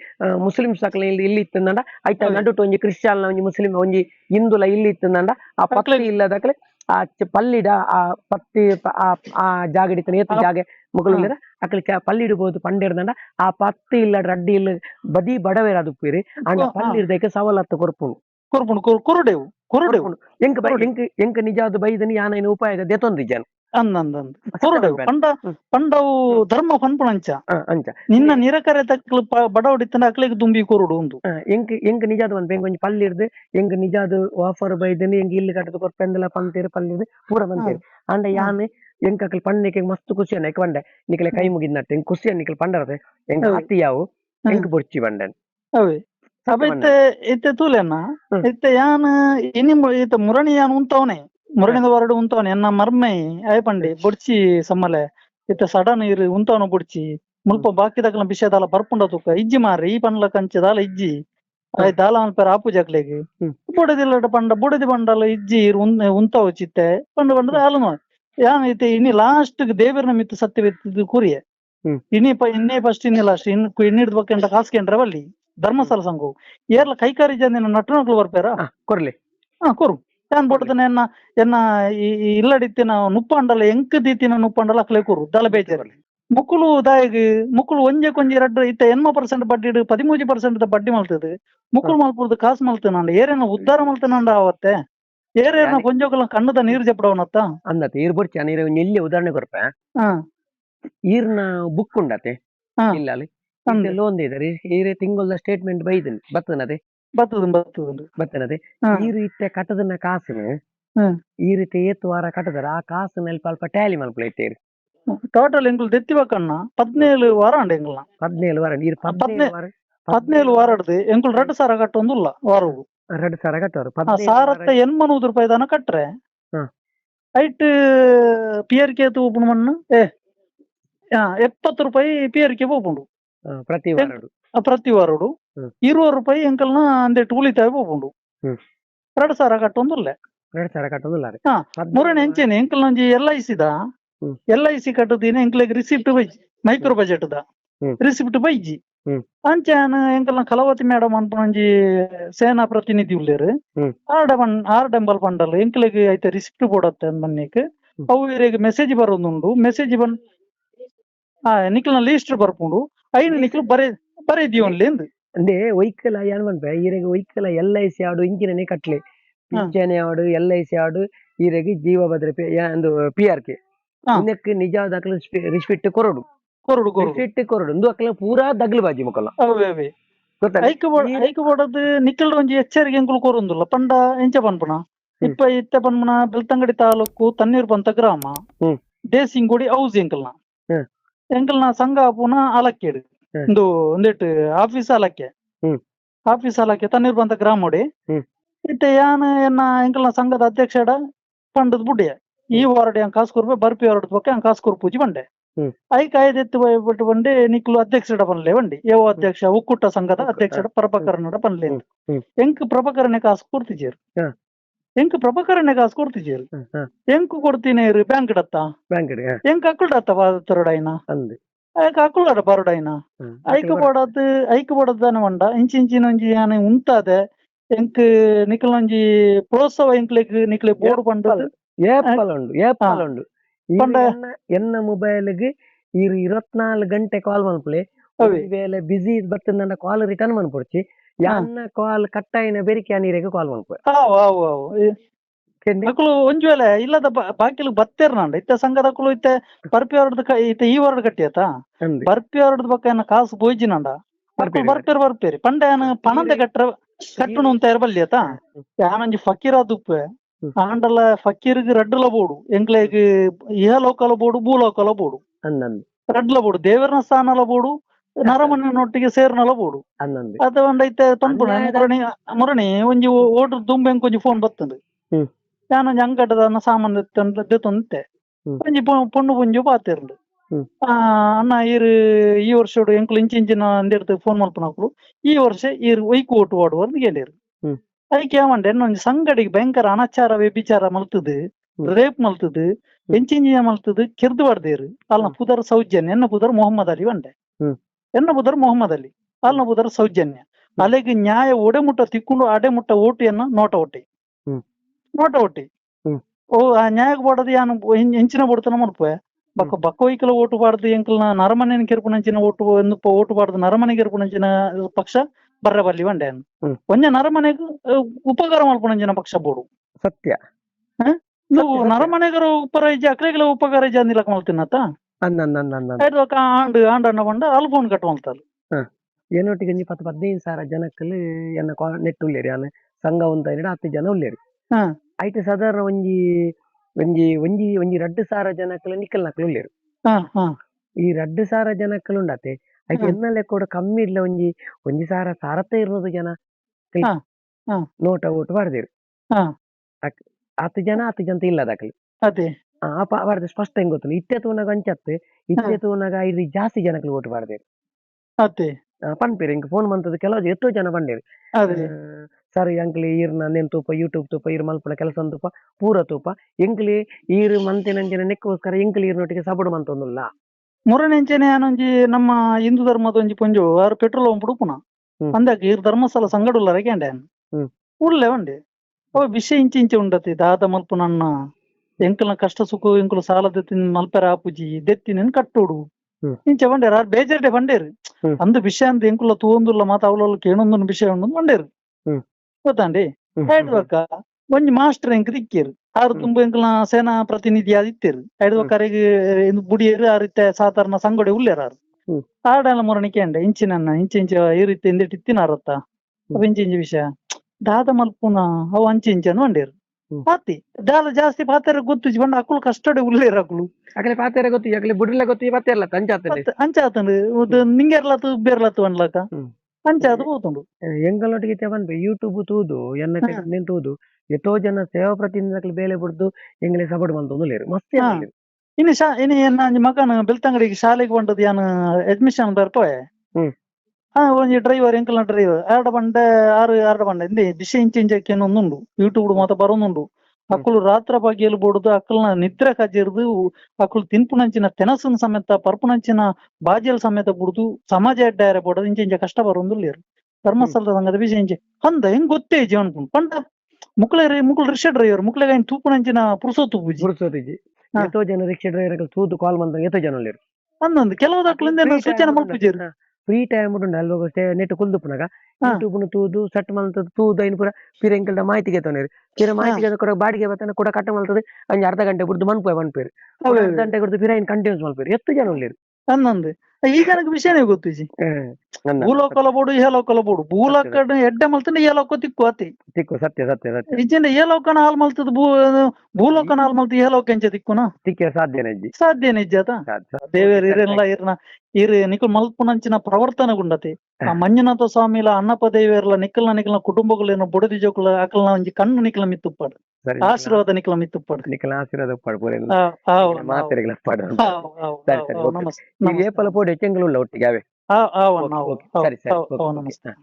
ಮುಸ್ಲಿಮ್ಸ್ ಅಕ್ಲ ಇಲ್ಲಿ ಇಲ್ಲಿ ಇತ್ತಂದಂಡ ಐತ ಹೌದು. ನಡುಟ್ ಒಂಜಿ ಕ್ರಿಶ್ಚಿಯನ್ ಒಂಜಿ ಮುಸ್ಲಿಂ ಒಂಜಿ ಹಿಂದುಲ ಇಲ್ಲಿ ಇತ್ತಂದಂಡ ಆ ಪತ್ತು ಅಕ್ಲೆ- ಇಲ್ಲದಕ್ಲೆ ಆ ಚ- ಪಲ್ಲಿಡ ಆ ಪತ್ತಿ ಪ- ಆ ಆ ಜಾಗಡಿತನ ಏತು ಆ- ಜಾಗೆ ಮುಗಲು ಅಕ್ಲಿ ಪಲ್ಲಿಡು ಬೋದು ಪಂಡಿರ್ದಂಡ ಆ ಪತ್ತು ಇಲ್ಲ ರಡ್ಡಿ ಇಲ್ಲ ಬದಿ ಬಡವೇರ ಅದುಪ್ಪೇರಿ ಅಂಡ ಹಾ. ಪಲ್ಲಿರ್ದಕ್ಕೆ ಸವಲತ್ತು ಕೊರ್ಪುಂಡು ಕುರುಪುಂಡು ಕುರು ಕುರುಡೆವು ಕುರುಡೆವು ಕೊರ್ಪುಂಡು. ಎಂಕ್ ಬೈ ಕೊರಡೆ. ಎಂಕ್ ಎಂಕ್ ನಿಜಾದ ಬೈದನಿ ಯಾನ ಉಪಾಯದ ದೆತೊಂದು ಜನ ಅಂದಂದಂದ ಕುರುಡೆವು ಅಷ್ಟೇ ಪಂಡ ಹ್ಮ್. ಪಂಡವು ಧರ್ಮ ಪನ್ಪುಣಂಚ ಆ, ಅಂಚ. ನಿನ್ನ ನಿರಕರೆ ತಕ್ಲು ಬಡ ಹೊಡಿತನ ಅಕ್ಲೆಗ್ ದುಂಬಿ ಕುರುಡು ಉಂದು ಆ, ಎಂಕ್ ಎಂಕ್ ನಿಜಾದ ಒಂದು ಎಂಕ್ ಒಂಜಿ ಪಲ್ಲಿರ್ದು ಎಂಕ್ ನಿಜಾದ ಆಫರ್ ಬೈದನಿ ಎಂಕ್ ಇಲ್ಲಿ ಕಟ್ಟದ ಕೊರ್ಪೆಂದಲ ಪಂತೇರು ಪಲ್ಲಿರ್ದು ಪೂರ ಬಂತೇರು ಅಂಡ ಯಾನ್ ಎಂಕ್ ಅಕ್ಲ್ ಪಂಡಿಕೆ ಮಸ್ತ್ ಖುಷಿ ಅನ್ನ ಎಕ್ ಬಂಡೆ ನಿಕ್ಲೆ ಕೈ ಮುಗಿದ್ನಟ್ಟು ಎಂಕ್ ಖುಷಿ ಅನ್ನ ನಿಕ್ಲೆ ಪಂಡರದೆ. ಎಂಕ್ ಹೌದು. ಹತ್ತಿ ಯಾವು ಹ್ಮ್. ಎಂಕ್ ಬೊಡ್ಚಿ ಬಂಡನ್ ಅವೆ ಅವ ಇತ್ತೆ ಇತ್ತೆ ತೂಲೆನ ಹ್ಮ್. ಇತ್ತೆ ಯಾನ್ ಇನಿ ಮು- ಇತ್ತ ಮುರಣಿ ಯಾನ್ ಉಂತವನೆ? ಉಂತವನೆ ಎನ್ನ ಮರ್ಮೈ ಆಯ್ಪಂಡಿ ಬೊಡ್ಚಿ ಸಮ್ಮಲೆ ಇತ್ತ ಸಡನ್ ಇರು ಉಂತವನ ಬೊಡ್ಚಿ ಮುಲ್ಪ ಬಾಕಿ ದಕ್ಲ ಬಿಷದಾಲ ಬರ್ಪುಂಡ ತೂಕ ಇಜ್ಜಿ ಮಾರಿ ಈ ಪಂಡ್ಲ ಕಂಚದಾಲ ಇಜ್ಜಿ ಆಯ್ ದಾಲ ಅನ್ಪೇರ ಆಪು ಜಕ್ಲೆಗ್. ಬುಡದಿಲ್ಲ ಪಂಡ ಬುಡದಿ ಪಂಡಲ ಇಜ್ಜಿ ಇರು ಉನ್ ಉಂತವ ಚಿತ್ತೆ ಪಂಡ ಬಂಡದ ಹಾಲು ಯಾನ್ ಐತೆ ಇನಿ ಲಾಸ್ಟ್ ದೇವರನ ಮಿತ್ತು ಸತ್ಯವಿತ್ತು ಕುರಿಯೆ. ಇನ್ನಿ ಇನಿ ಪ ಇನ್ನೇ ಫಸ್ಟ್ ಇನ್ನಿ ಲಾಸ್ಟ್ ಇನ್ ಇನ್ನಿಡ್ದ ಕಾಸ್ ಕಾಸ್ಕೆಂಡ್ರ ಬಲ್ಲಿ ಧರ್ಮಸ್ಥಳ ಸಂಘವು. ಏರ್ಲ ಕೈಕಾರಿ ಜನ ನಟನಗಳು ಬರ್ಪೇರ? ಆ, ಕೊರ್ಲಿ. ಹಾ ಕೊರು ಯಾನ್ ಬೊಡ್ತನ ಎನ್ನ ಎನ್ನ ಇಲ್ಲಡಿತ್ತಿನ ನುಪ್ಪಂಡಲ ಎಂಕ್ ದೀತಿನ ನುಪ್ಪಂಡಲ ಅಕ್ಲೆ ಕೂರು ದಲ ಬೇಜಾರಲ್ಲಿ ಮುಕ್ಕುಲು ದಾಯಗ್ ಮುಕುಲು ಒಂಜೆ ಕೊಂಜಿ ಎರಡು ಇತ್ತ ಎನ್ಮ ಪರ್ಸೆಂಟ್ ಬಡ್ಡಿ ಇಡು ಪದಿಮೂಜಿ ಪರ್ಸೆಂಟ್ ಬಡ್ಡಿ ಮಲ್ತದ. ಮುಕ್ಕುಲು ಮಲ್ಪುರ್ದು ಕಾಸು ಮಲ್ತನಂಡ ಏರೇನ ಉದ್ದಾರ ಮಲ್ತನಂಡ ಅವತ್ತೆ ಏರೇನ ಕೊಂಜೋಗಲ ಕೊಂಜೋಕಲ ಕಣ್ಣದ ನೀರು ಜಪ್ಪಡವನತ್ತ ಅಂದ ತೀರ್ ಬೊಡ್ಚಿ ನೀರು ಎಲ್ಲಿ ಉದಾಹರಣೆ ಕೊರ್ಪೆ. ಹಾ. ಈರ್ನ ಬುಕ್ ಉಂಡತೆ. ಇಲ್ಲ ಅಲ್ಲಿ ಅಂದೆ. ಲೋನ್ ಇದ್ದಾರೆ ಈರೆ ತಿಂಗಳ ಸ್ಟೇಟ್ಮೆಂಟ್ ಬೈದನ್ ಬತ್ತನದೆ ಬರ್ತದ ಬರ್ತದ ಬತ್ತನದೆ ಈ ಇತ್ತೆ ಕಟ್ಟದನ್ನ ಕಾಸುನ ಹ್ಮ್. ಈ ರೀತಿ ಏತ್ ವಾರ ಕಟ್ಟದರ ಆ ಕಾಸಿನಲ್ಲಿ ಅಲ್ಪ ಟ್ಯಾಲಿ ಮಲ್ಪಲ ಟೋಟಲ್ ಟೋಟಲ್ ದೆತ್ತಿ ದೆತ್ತಿವಕನ್ನ ಪದ್ನೇಳು ವಾರ ಅಂಡ ಎಂಕಲ್ನ ಹದಿನೇಳು ವಾರ ನೀರು ಪದ್ನೆ- ವಾರ ಪದ್ನೇಳು ವಾರ ಹಿಡ್ದು ಎಂಕುಲು ರಡ್ಡು ಸಾವಿರ ಕಟ್ಟೊಂದುಲ್ಲ ವಾರವು. ಎರಡು ಸಾವಿರ ಕಟ್ಟೋರು. ಆ ಹದಿನೇಳು ಸಾರತ್ತ ವಾರ- ಎನ್ಮನೂರು ರೂಪಾಯಿ ದನ ಕಟ್ರೆ. ಹಾ. ಐಟ್ ಪಿಯರ್ಕೆ ಓಪನ್ ಮಣ್ಣು? ಏ ಎಪ್ಪತ್ತು ರೂಪಾಯಿ ಪಿಯರ್ಕೆ ಪೋಪುಂಡು ಹಾ, ಪ್ರತಿ ವಾರ ಪ್ರತಿ ವಾರಡು. ಇರುವತ್ತು ರೂಪಾಯಿ ಎಂಕಲ್ನ ಅಂದೆ ಪೋಪುಂಡು ಹ್ಮ್. ಎರಡು ಸಾವಿರ ಕಟ್ಟೊಂದುಲ್ಲೆ. ಎರಡು ಸಾವಿರ ಕಟ್ಟೋದಿಲ್ಲ ರೀ. ಮೂರನೇ ಎಂಚೇನೆ ಎಂಕಲ್ ನಂಜಿ ಎಲ್ ಐ ಸಿದ ಹ್ಮ್. ಎಲ್ ಐ ಸಿ ಕಟ್ಟುದಿನ ಎಂಕ್ಲೆಗ್ ರಿಸಿಪ್ಟ್ ಬೈಜಿ ಮೈಕ್ರೋ ಬಜೆಟ್ ದ. ರಿಸಿಪ್ಟ್ ಬೈಜಿ. ಅಂಚಾನ ಎಂಕಲ್ನ ಕಲವತಿ ಮೇಡಮ್ ಅನ್ಪುನಂಜಿ ಸೇನಾ ಪ್ರತಿನಿಧಿ ಉಳ್ಳೇರು. ಆರ್ಡ ಆರ್ ಡಂಬಲ್ ಪಂಡಲ್ ಎಂಕ್ಲೆಗ್ ಐತೆ ರಿಸಿಪ್ಟ್ ಬೋಡತ್ತೆ ಮನ್ನಿಕ್. ಅವು ಇರೆಗ್ ಮೆಸೇಜ್ ಬರೋದುಂಡು ಮೆಸೇಜ್ ಆ ನಿಕ್ಲ್ನ ಲೀಸ್ಟ್ ಬರ್ಪುಂಡು. ಐನ್ ನಿಕ್ಲು ಬರೆ ಬರೆದಿ ಓನ್ಲಿ ಎಂದು ಅಂದೆ ಒಯ್ಕಲ ಏನ್ ಮಾಡ್ಬೆ ಈರೆಗ್ ಒಯ್ಕಲ ಎಲ್ ಐ ಸಿ ಆಡು ಇಂಚಿನೇ ಕಟ್ಲೆ. ಪಿಂಚಣಿ ಆಡು ಎಲ್ ಐ ಸಿ ಆಡು ಈರೆಗೆ ಜೀವ ಭದ್ರತೆ ಒಂದು ಪಿ ಆರ್ ಕೆ. ಹಾ. ಇನ್ನಕ್ಕೆ ನಿಜವಾದ ರಿಸ್ಪಿಟ್ ಕೊರಡು. ಕೊರಡು ಕೊರಡು. ರಿಸ್ಪಿಟ್ ಕೊರಡು. ಉಂದು ಅಕ್ಲ ಪೂರಾ ದಗ್ಲು ಬಾಜಿ ಮುಕ್ಕಲ್ಲ ಅವೇ ಅವೇ ಗೊತ್ತಾ ಐಕ್ ಬೊ- ಐಕ್ ಬೊಡದ್ ನಿಕ್ಕಲ್ ಒಂಜಿ ಎಚ್ಚರಿಕೆ ಎಂಕುಲು ಕೊರೊಂದುಲ್ಲ. ಪಂಡ ಎಂಚ ಪನ್ಪುನ ಇಪ್ಪ ಇತ್ತ ಪನ್ಪುನ ಬೆಳ್ತಂಗಡಿ ತಾಲೂಕು ತಣ್ಣೀರ್ ಬಂತ ಗ್ರಾಮ. ಹ್ಮ್. ದೇಸಿಂಗುಡಿ ಹೌಸ್ ಎಂಕಲ್ನ. ಹ್ಮ್. ಎಂಕಲ್ನ ಸಂಘ ಆಪುನ ಅಲಕ್ಕೇಡು ಹ್ಮ್. ಒಂದಿಟ್ಟು ಒಂದೆಟ್ ಆಫೀಸ್ ಸಾಲಕ್ಕೆ. ಆಫೀಸ್ ಸಾಲಕ್ಕೆ ತಣ್ಣೀರ್ ಬಂತ ಗ್ರಾಮ ಹ್ಮ್. ಇತ್ತ ಯಾನ್ ಎನ್ನ ಎಂಕಲ್ನ ಸಂಘದ ಅಧ್ಯಕ್ಷಡ ಪಂಡದ್ ಬುಡ್ಡಿಯ ಈ ವಾರ್ಡ್ yang ಕಾಸ್ ಬರ್ಪಿ ವಾರ್ಡ್ ಪಕ್ಕ yang ಕಾಸ್ ಕೊರ್ಪುಜಿ ಬಂಡೆ. ಐ ಐಕ್ ಐದೆತ್ತು ಬಿಟ್ಟು ಬಂಡೆ ನಿಕ್ಲು ಅಧ್ಯಕ್ಷಡ ಪನ್ಲೆ ಬಂಡಿ. ಯಾವ ಅಧ್ಯಕ್ಷ ಉಕ್ಕುಟ ಸಂಘದ. ಅಧ್ಯಕ್ಷಡ ಪ್ರಭಾಕರನಡ. ಹ್ಮ್. ಎಂಕ್ ಪ್ರಭಾಕರನೆ ಕಾಸು ಕೊಡ್ತಿದ್ದೀರಿ. ಎಂಕ್ ಪ್ರಭಾಕರನೆ ಕಾಸು ಕೊಡ್ತಿದ್ದೀರಿ? ಎಂಕ್ ಕೊಡ್ತೀನಿ ಬ್ಯಾಂಕ್ ಡತ್ತ ಬ್ಯಾಂಕ್ ಎಂಕ್ ಅಕ್ಕುಲ್ ಡತ್ತ ತರಡಾಯಿನ ಅಂದು. ಅಕ್ಕುಲ್ ಅಡ ಬರಡಾಯಿನ. ಐಕ್ ಬೋಡದ್ ಐಕ್ ಬೋಡದ್ ದನ ಮಂಡ ಇಂಚಿ ಇಂಚಿನ ಒಂಜಿ ಯಾನೆ ಉಂತಾದೆ ಎಂಕ್ ನಿಕ್ಲ ಒಂಜಿ ಪ್ರೋತ್ಸವ ಎಂಕ್ಲೆಗ್ ನಿಕ್ಲೆ ಬೋರ್ಡ್ ಪಂಡದ್ ಏಪಲ್ ಉಂಡು ಏಪಲ್ ಉಂಡು ಪಂಡ- ಎನ್ನ ಮೊಬೈಲ್ಗೆ ಇರು ಇರತ್ನಾಲ್ಕು ಗಂಟೆ ಕಾಲ್ ಮನ್ಪುಲೆ ವೇಳೆ ಬಿಸಿ ಬರ್ತದ ಕಾಲ್ ರಿಟರ್ನ್ ಮನ್ಪುಡ್ಚಿ ಯಾನ್ನ ಕಾಲ್ ಕಟ್ಟಾಯಿನ ಬೆರಿಕೆ ಅನೀರೆಗೆ ಕಾಲ್ ಮನ್ಪು ಒಂಜ್ ವೇಳೆ ಇಲ್ಲದ ಬಾಕಿಲು ಬತ್ತೇರ್ ನಾಂಡ ಇತ್ತ ಸಂಘದ ಅಕ್ಕಲು ಇತ್ತೆ ಬರ್ಪಿ ವಾರ್ಡ್ ಇತ್ತ ಈ ವರ್ಡ್ ಕಟ್ಟಿಯತ ಬರ್ಪಿ ವಾರ್ಡ್ ಬಕ್ಕ ಏನ ಕಾಸು ಬೋಯ್ಜಿ ನಂಡ? ಬರ್ಪೇರಿ. ಬರ್ಪೇರ್ ಬರ್ಪೇರಿ ಪಂಡ ಏನ ಪಣದ ಕಟ್ಟ್ರ ಕಟ್ಟುನು ಅಂತ ಇರಬಲ್ಲಿ ಆತ ಯಾನಂಜಿ ಫಕೀರ ದುಪ್ಪೆ ಹ್ಮ್. ಆಂಡಲ ಫಕೀರ್ಗ್ ರಡ್ಡಲ ಬೋಡು ಎಂಕ್ಲೆಗ್ ಇಹ ಲೋಕಲ ಬೋಡು ಭೂ ಲೋಕಲ ಬೋಡು ರಡ್ಲ ಬೋಡು ದೇವರನ ಸ್ಥಾನಲ ಬೋಡು ನರಮನೆನೊಟ್ಟಿಗೆ ಸೇರ್ನಲ ಬೋಡು ಅದ ಒಂದೈತೆ ಅನ್ಯಾಯದ- ಮುರಣಿ ಮುರಣಿ ಒಂಜಿ ಓಡ್ರ ದುಂಬೆ ಒಂಜಿ ಫೋನ್ ಬತ್ತಂದು. ಯಾನೊಂಜಿ ಅಂಗಡದ ಸಾಮಾನ್ ದೆತ್ತೊಂತೆ ಹ್ಮ್. ಒಂಜಿ ಪೊಣ್ಣು ಪುಂಜು ಪಾತಿರ್ಂಡು ಅಣ್ಣ ಈರು ಈ ವರ್ಷ ಎಂಕ್ಲು ಇಂಚಿ ಇಂಚಿನ ಅಂದೆಡ್ತು ಫೋನ್ ಮಲ್ಪನಕ್ಲು ಈ ವರ್ಷ ಈರು ಒಯ್ಕು ಓಟು ಓಡುವ ಅಂತ ಕೇಳಿರು. ಅದಕ್ಕೆ ಯಾವಂಡೆ ಒಂಜಿ ಸಂಗಡಿಗೆ ಭಯಂಕರ ಅನಾಚಾರ ವ್ಯಭಿಚಾರ ಮಲ್ತದು. ರೇಪ್ ಮಲ್ತದು ಎಂಚಿಂಜಿನ ಮಲ್ತದು ಕಿರ್ದು ಬಡ್ದೇರು ಅಲ್ನ ಪುದರ್ ಸೌಜನ್ಯ ಎನ್ನ ಪುದರ್ ಮೊಹಮ್ಮದ್ ಅಲಿ ವಂಡೆ. ಎನ್ನ ಪುದರ್ ಮೊಹಮ್ಮದ್ ಅಲಿ ಅಲ್ನ ಪುದರ್ ಸೌಜನ್ಯ ಅಲೆಗೆ ನ್ಯಾಯ ಒಡೆಮುಟ್ಟ ತಿಕ್ಕೊಂಡು ಅಡೆಮುಟ್ಟ ಓಟಿಯನ್ನ ನೋಟ ಒಟ್ಟಿ. ನೋಟ ಒಟ್ಟಿ ಹ್ಮ್. ಓ ಆ ನ್ಯಾಯಕ್ಕೆ ಬಾಡದು ಯಾನು ಹೆಂಚಿನ ಬಡ್ತನ ಮಲ್ಪೆ ಬಕ್ಕ ಬಕ್ಕ ವೈಕಲ ಓಟು ಬಾಡ್ದು ಎಂಕಲ್ನ ನರಮನೆನ ಕೆರ್ಪುನಂಚಿನ ಓಟು ಎಂದು ಓಟು ಬಾಡ್ದು ನರಮನೆ ಕೆರ್ಪುನಂಚಿನ ಪಕ್ಷ ಬರ್ರೆ ಬರ್ಲಿ ಒಂಡೆ. ಒಂಜ ನರಮನೆಗ್ ಉಪಕಾರ ಮಲ್ಪುನಂಚಿನ ಪಕ್ಷ ಬೋಡು. ಸತ್ಯ. ನೀವು. ನರಮನೆಗರ ಉಪಕಾರ ಇಜ್ಜ ಅಕ್ಲೆಗಳ ಉಪಕಾರ ಇಜ್ಜ ಅಂದಿಲಕ ಮಲ್ತಿನತ್ತ ಆಂಡ್ ಆಂಡ್ ಅಣ್ಣ ಬಂಡ ಅಲ್ಲಿ ಫೋನ್ ಕಟ್ ಮಲ್ತಲ್ಲ ಏನೊಟ್ಟಿಗೆ ಪತ್ತು ಹದಿನೈದು ಸಾವಿರ ಜನಕ್ಕಲ್ಲಿ ಎನ್ನ ನೆಟ್ ಉಳ್ಳೇರಿ ಸಂಘ ಉಂತ ಹತ್ತು ಜನ ಉಳ್ಳೇರಿ ಹಾ. ಐಟ್ ಸಾಧಾರಣ ಒಂಜಿ ಒಂಜಿ ಒಂಜಿ ಒಂಜಿ ರಡ್ಡು ಸಾರ ಜನಕ್ಕಲ್ ನಿಕ್ಕಲ್ ನಕಲ್ ಉಲ್ಲೆರ್ ಹಾ ಹಾ. ಈ ರಡ್ಡು ಸಾರ ಜನಕ್ಕಲ್ ಉಂಡತೆ. ಐಟ್. ಎನ್ನಲೆ ಕೂಡ ಕಮ್ಮಿ ಇಲ್ಲ ಒಂಜಿ ಒಂಜಿ ಸಾರ ಸಾರತ್ತ ಇರೋದು ಜನ. ಹಾ, ಹಾ. ನೋಟ ಓಟು ಪಾಡ್ದೆರ್ ಹಾ. ಹತ್ತು ಜನ ಹತ್ತು ಜನ ಇಲ್ಲದಕ್ಕಲ್ ಅದೇ. ಆ ಬಾರ್ದೆ ಸ್ಪಷ್ಟ ಹೆಂಗ್ ಗೊತ್ತಿಲ್ಲ ಇತ್ತೆ ತೂನಾಗ ಅಂಚತ್ತೆ. ಇತ್ತೆ ತೂನಾಗ ಇಲ್ಲಿ ಜಾಸ್ತಿ ಜನಕ್ಕಲ್ ಓಟು ಪಾಡ್ದೆರ್ ಅದೇ. ಪನ್ಪೆರ್ ಹಿಂಗ್ ಫೋನ್ ಮಂತದ ಕೆಲವು ಎಷ್ಟೋ ಜನ ಬಂಡೇರು ಅದೇ. ಸರ್ ಎಂಕ್ಲಿ ಈರ್ನ ನೆನ್ ತೂಪ ಯೂಟ್ಯೂಬ್ ತೂಪ ಈರ್ ಮಲ್ಪನ ಕೆಲಸ ತೂಪ ಪೂರ ತೂಪ. ಎಂಕ್ಲಿ ಈರ್ ಮಂತಿನಂಚಿನ ನೆಕ್ಕೋಸ್ಕರ ಎಂಕ್ಲಿ ಈರ್ನೊಟ್ಟಿಗೆ ಸಬಡು ಮಂತೊಂದುಲ್ಲ. ಮೂರನೆಂಚನೆ ಆನೊಂಜಿ ನಮ್ಮ ಹಿಂದೂ ಧರ್ಮದ ಒಂಜಿ ಪೊಂಜು ಆರು ಪೆಟ್ರೋಲ್ ಒಂಪುಡು ಪುನ. ಅಂದಾಕ ಈರ್ ಧರ್ಮಸ್ಥಳ ಸಂಗಡುಲ್ಲ ಹ್ಮ್. ಉಳ್ಳೆ ಒಂಡೆ. ಓ ವಿಷಯ ಇಂಚಿ ಇಂಚಿ ಉಂಡತಿ ದಾದ ಮಲ್ಪುನನ್ನ ಎಂಕಲ್ನ ಕಷ್ಟ ಸುಖ ಎಂಕಲು ಸಾಲ ದೆತ್ತಿನ ಮಲ್ಪೆರ ಆಪುಜಿ ದೆತ್ತಿನ ಕಟ್ಟೋಡು. ಇಂಚ ಬಂಡೇರ್ ಆರ್ ಬೇಜಾರ್ಡೆ ಬಂಡೇರು. ಅಂದು ವಿಷಯ ಅಂತ ಎಂಕುಲ ತೂಂದುಲ್ಲ ಮಾತ ಅವಲಲ್ಲ ಕೇಣೊಂದು ವಿಷಯ ಉಂಡು ಬಂಡೇರು. ಗೊತ್ತಾಂಡಿ ಹೇಳ್ಬೇಕ ಒಂಜಿ ಮಾಸ್ಟರ್ ಎಂಕ್ ದಿಕ್ಕೇರು ಆರು ತುಂಬ ಎಂಕಲ್ನ ಸೇನಾ ಪ್ರತಿನಿಧಿ ಆದಿತ್ತೇರು ಐಡ್ವಕರೆಗೆ ಬುಡಿಯರು ಆ ರೀತಿ ಸಾಧಾರಣ ಸಂಗೊಡೆ ಉಳ್ಳೇರ ಆರು. ಆಡಲ ಮೊರಣಿಕೆ ಅಂಡೆ ಇಂಚಿನನ್ನ ಇಂಚಿ ಇಂಚ ಈ ರೀತಿ ಎಂದಿಟ್ಟು ಇತ್ತಿನಾರತ್ತ. ಅವ ಇಂಚ ಇಂಚಿ ವಿಷಯ. ದಾದ ಮಲ್ಪುನ ಅವು ಅಂಚಿ ಇಂಚನು ಅಂಡೇರು. ಪಾತಿ ದಾಲ ಜಾಸ್ತಿ ಪಾತೆರ ಗೊತ್ತು ಬಂಡ ಅಕ್ಕಳು ಕಷ್ಟಡೆ ಉಳ್ಳೇರ ಅಕ್ಕಳು ಅಕಲೆ ಪಾತೆರ ಗೊತ್ತಿ ಅಕಲೆ ಬುಡ್ರಿಲ ಗೊತ್ತಿ ಮತ್ತೆ ಇಲ್ಲ ತಂಚಾತದೆ ಅಂಚಾತಂಡು ಇದು ನಿಂಗೆರ್ಲತ್ತು ಬೇರ್ಲತ್ತು ಅನ್ಲಕ ಅಂಚಾದು ಹೋತುಂಡು ಎಂಗಳೊಟ್ಟಿಗೆ ತೆವನ್ಬೆ ಯೂಟ್ಯೂಬ್ ತೂದು ಎನ್ನ ನಿಂತೂದು ನಿನ್ ತೂದು. ಎಷ್ಟೋ ಜನ ಸೇವಾ ಪ್ರತಿನಿಧಿಗಳು ಬೇಲೆ ಬಿಡ್ದು ಎಂಗ್ಲೆ ಸಬಡ್ ಮಂತೊಂದು ಲೇರು. ಮಸ್ತ್. ಇನ್ನು ಶಾ ಇನ್ನು ಏನ ಅಂಜಿ ಮಗನ ಬೆಳ್ತಂಗಡಿಗೆ ಶಾಲೆಗೆ ಬಂದದ್ದು ಏನು ಅಡ್ಮಿಷನ್ ಬರ್ಪೋಯ್ ಹ್ಮ್. ಹಾ ಒಂಜಿ ಡ್ರೈವರ್ ಎಂಕಲ್ನ ಡ್ರೈವರ್ ಆಡ ಬಂಡೆ ಆರು ಆಡ ಬಂಡೆ. ಇಂದೆ ದಿಶೆ ಇಂಚಿ ಇಂಚಕ್ಕೆ ಒಂದುಂಡು ಯೂಟ್ಯೂಬ್ ಮಾತ ಬರೋನುಂಡು ಅಕ್ಕಳು ರಾತ್ರ ಬಗೆಯಲ್ಲಿ ಬೋಡುದು ಅಕ್ಕಲ್ನ ನಿದ್ರೆ ಕಜಿರ್ದು ಅಕ್ಕಳು ತಿನ್ಪುನಂಚಿನ ತೆನಸನ್ ಸಮೇತ ಪರ್ಪುನಂಚಿನ ಬಾಜಿಯಲ್ ಸಮೇತ ಬಿಡುದು ಸಮಾಜ ಅಡ್ಡಾರೆ ಬೋಡದು ಇಂಚೆ ಇಂಚ ಕಷ್ಟ ಬರೋದು ಲೇರು ಧರ್ಮಸ್ಥಳದ ಸಂಘದ ವಿಷಯ ಇಂಚೆ ಹಂದ ಹೆಂಗ್ ಗೊತ್ತೇ ಜೀವನ ಪಂಡ ಮುಕ್ಳೆ ಮುಕ್ಳು ರಿಕ್ಷಾ ಡ್ರೈವರ್ ಮುಕ್ಳೆಗ ತೂಪುನಂಚಿನ ಪುರುಸೋ ತೂಪುಜಿ ಪುರುಸೋತಿಜಿ. ಎಷ್ಟೋ ಜನ ರಿಕ್ಷಾ ಡ್ರೈವರ್ ತೂದು ಕಾಲ್ ಬಂದ್ರೆ ಎಷ್ಟೋ ಜನ ಲೇರು ಅಂದಂದು ಕೆಲವು ದಾಖಲಿಂದ ಸೂಚನೆ ಮಲ್ಪುಜೇರು ಫ್ರೀ ಟೈಮ್ ಉಂಡು ಅಲ್ವಾಗ ನೆಟ್ ಕುಲ್ದುಪ್ಪುನಾಗ. ಪುನಗ ಯೂಟ್ಯೂಬ್ ತೂದು ಸಟ್ ಮಲ್ತದ ತೂದು ಐನ್ ಪೂರ ಪಿರ ಎಂಕಲ್ದ ಮಾಹಿತಿಗೆ ತೊನೇರು ಪಿರ ಮಾಹಿತಿಗೆ ಕೂಡ ಬಾಡಿಗೆ ಬತ್ತನ ಕೂಡ ಕಟ್ಟ ಮಲ್ತದ ಅಂಜ ಅರ್ಧ ಗಂಟೆ ಬಿಡ್ದು ಮನ್ಪೋಯ್ ಮನ್ಪೇರು. ಅರ್ಧ ಗಂಟೆ ಕೊಡ್ದು ಪಿರ ಇನ್ ಕಂಟಿನ್ಯೂಸ್ ಮಲ್ಪೇರು ಎಷ್ಟು ಜನ ಉಳ್ಳೇರು ಅನ್ನಂದು ಈಗ ನನಗೆ ವಿಷಯನೇ ಗೊತ್ತಿಜಿ ಭೂಲೋಕಲ ಬೋಡು ಏಲೋಕಲ ಬೋಡು. ಭೂಲೋಕ ಎಡ್ಡೆ ಮಲ್ತಂಡ ಏಲೋಕ ತಿಕ್ಕು ಅತಿ. ತಿಕ್ಕು ಸತ್ಯ ಸತ್ಯ ಸತ್ಯ. ಇಜ್ಜಿಂದ ಏಲೋಕನ ಹಾಲ್ ಮಲ್ತದ ಭೂ ಭೂಲೋಕನ ಹಾಲ್ ಮಲ್ತ ಏಲೋಕ ಎಂಚ ತಿಕ್ಕುನ? ತಿಕ್ಕ ಸಾಧ್ಯನೇ ಅಜ್ಜಿ ಸಾಧ್ಯನೇ ಇಜ್ಜಾತ ದೇವೇರ್ ಇರೆಲ್ಲ ಇರ್ನ. ಇರ್ ನಿಖಲ್ ಮಲ್ಪುನಂಚಿನ ಪ್ರವರ್ತನ ಗುಂಡತಿ ಆ ಮಂಜುನಾಥ ಸ್ವಾಮಿಲ ಅಣ್ಣಪ್ಪ ದೇವೇರ್ಲ ನಿಖಲ್ನ ನಿಖಲ್ನ ಕುಟುಂಬಗಳೇನು ಬುಡದಿ ಜೋಕುಲ ಅಕಲ್ನ ಒಂಜಿ ಕಣ್ಣು ನಿಖಲ ಮಿತ್ತುಪ್ಪಾಡು ಸರಿ ಆಶೀರ್ವಾದ ನಿಖಲ ಮಿತ್ತುಪ್ಪಾಡು ನಿಖಲ ಆಶೀರ್ವಾದ ಪಡ್ಪುರ ಆ, ಆ, ಆ, ಮಾತೆರೆಗಳ ಪಡ ಆ, ಆ, ಸರಿ, ಸರಿ, ಆ, ಓಕೆ. ನಮಸ್- ಈಗ ನಮಸ್ತೆ. ಏಪಲ ಪೋಡಿ ಹೆಚ್ಚಂಗಳು ಉಳ್ಳ ಒಟ್ಟಿಗೆ ಅವೇ ಆ, ಆ, ಓಕೆ, ನಾವು ಓಕೆ. ಸರಿ ಸರಿ ಆ, ಓಕೆ, ಆ, ಓಕೆ. ನಮಸ್ತೆ ಹಾ.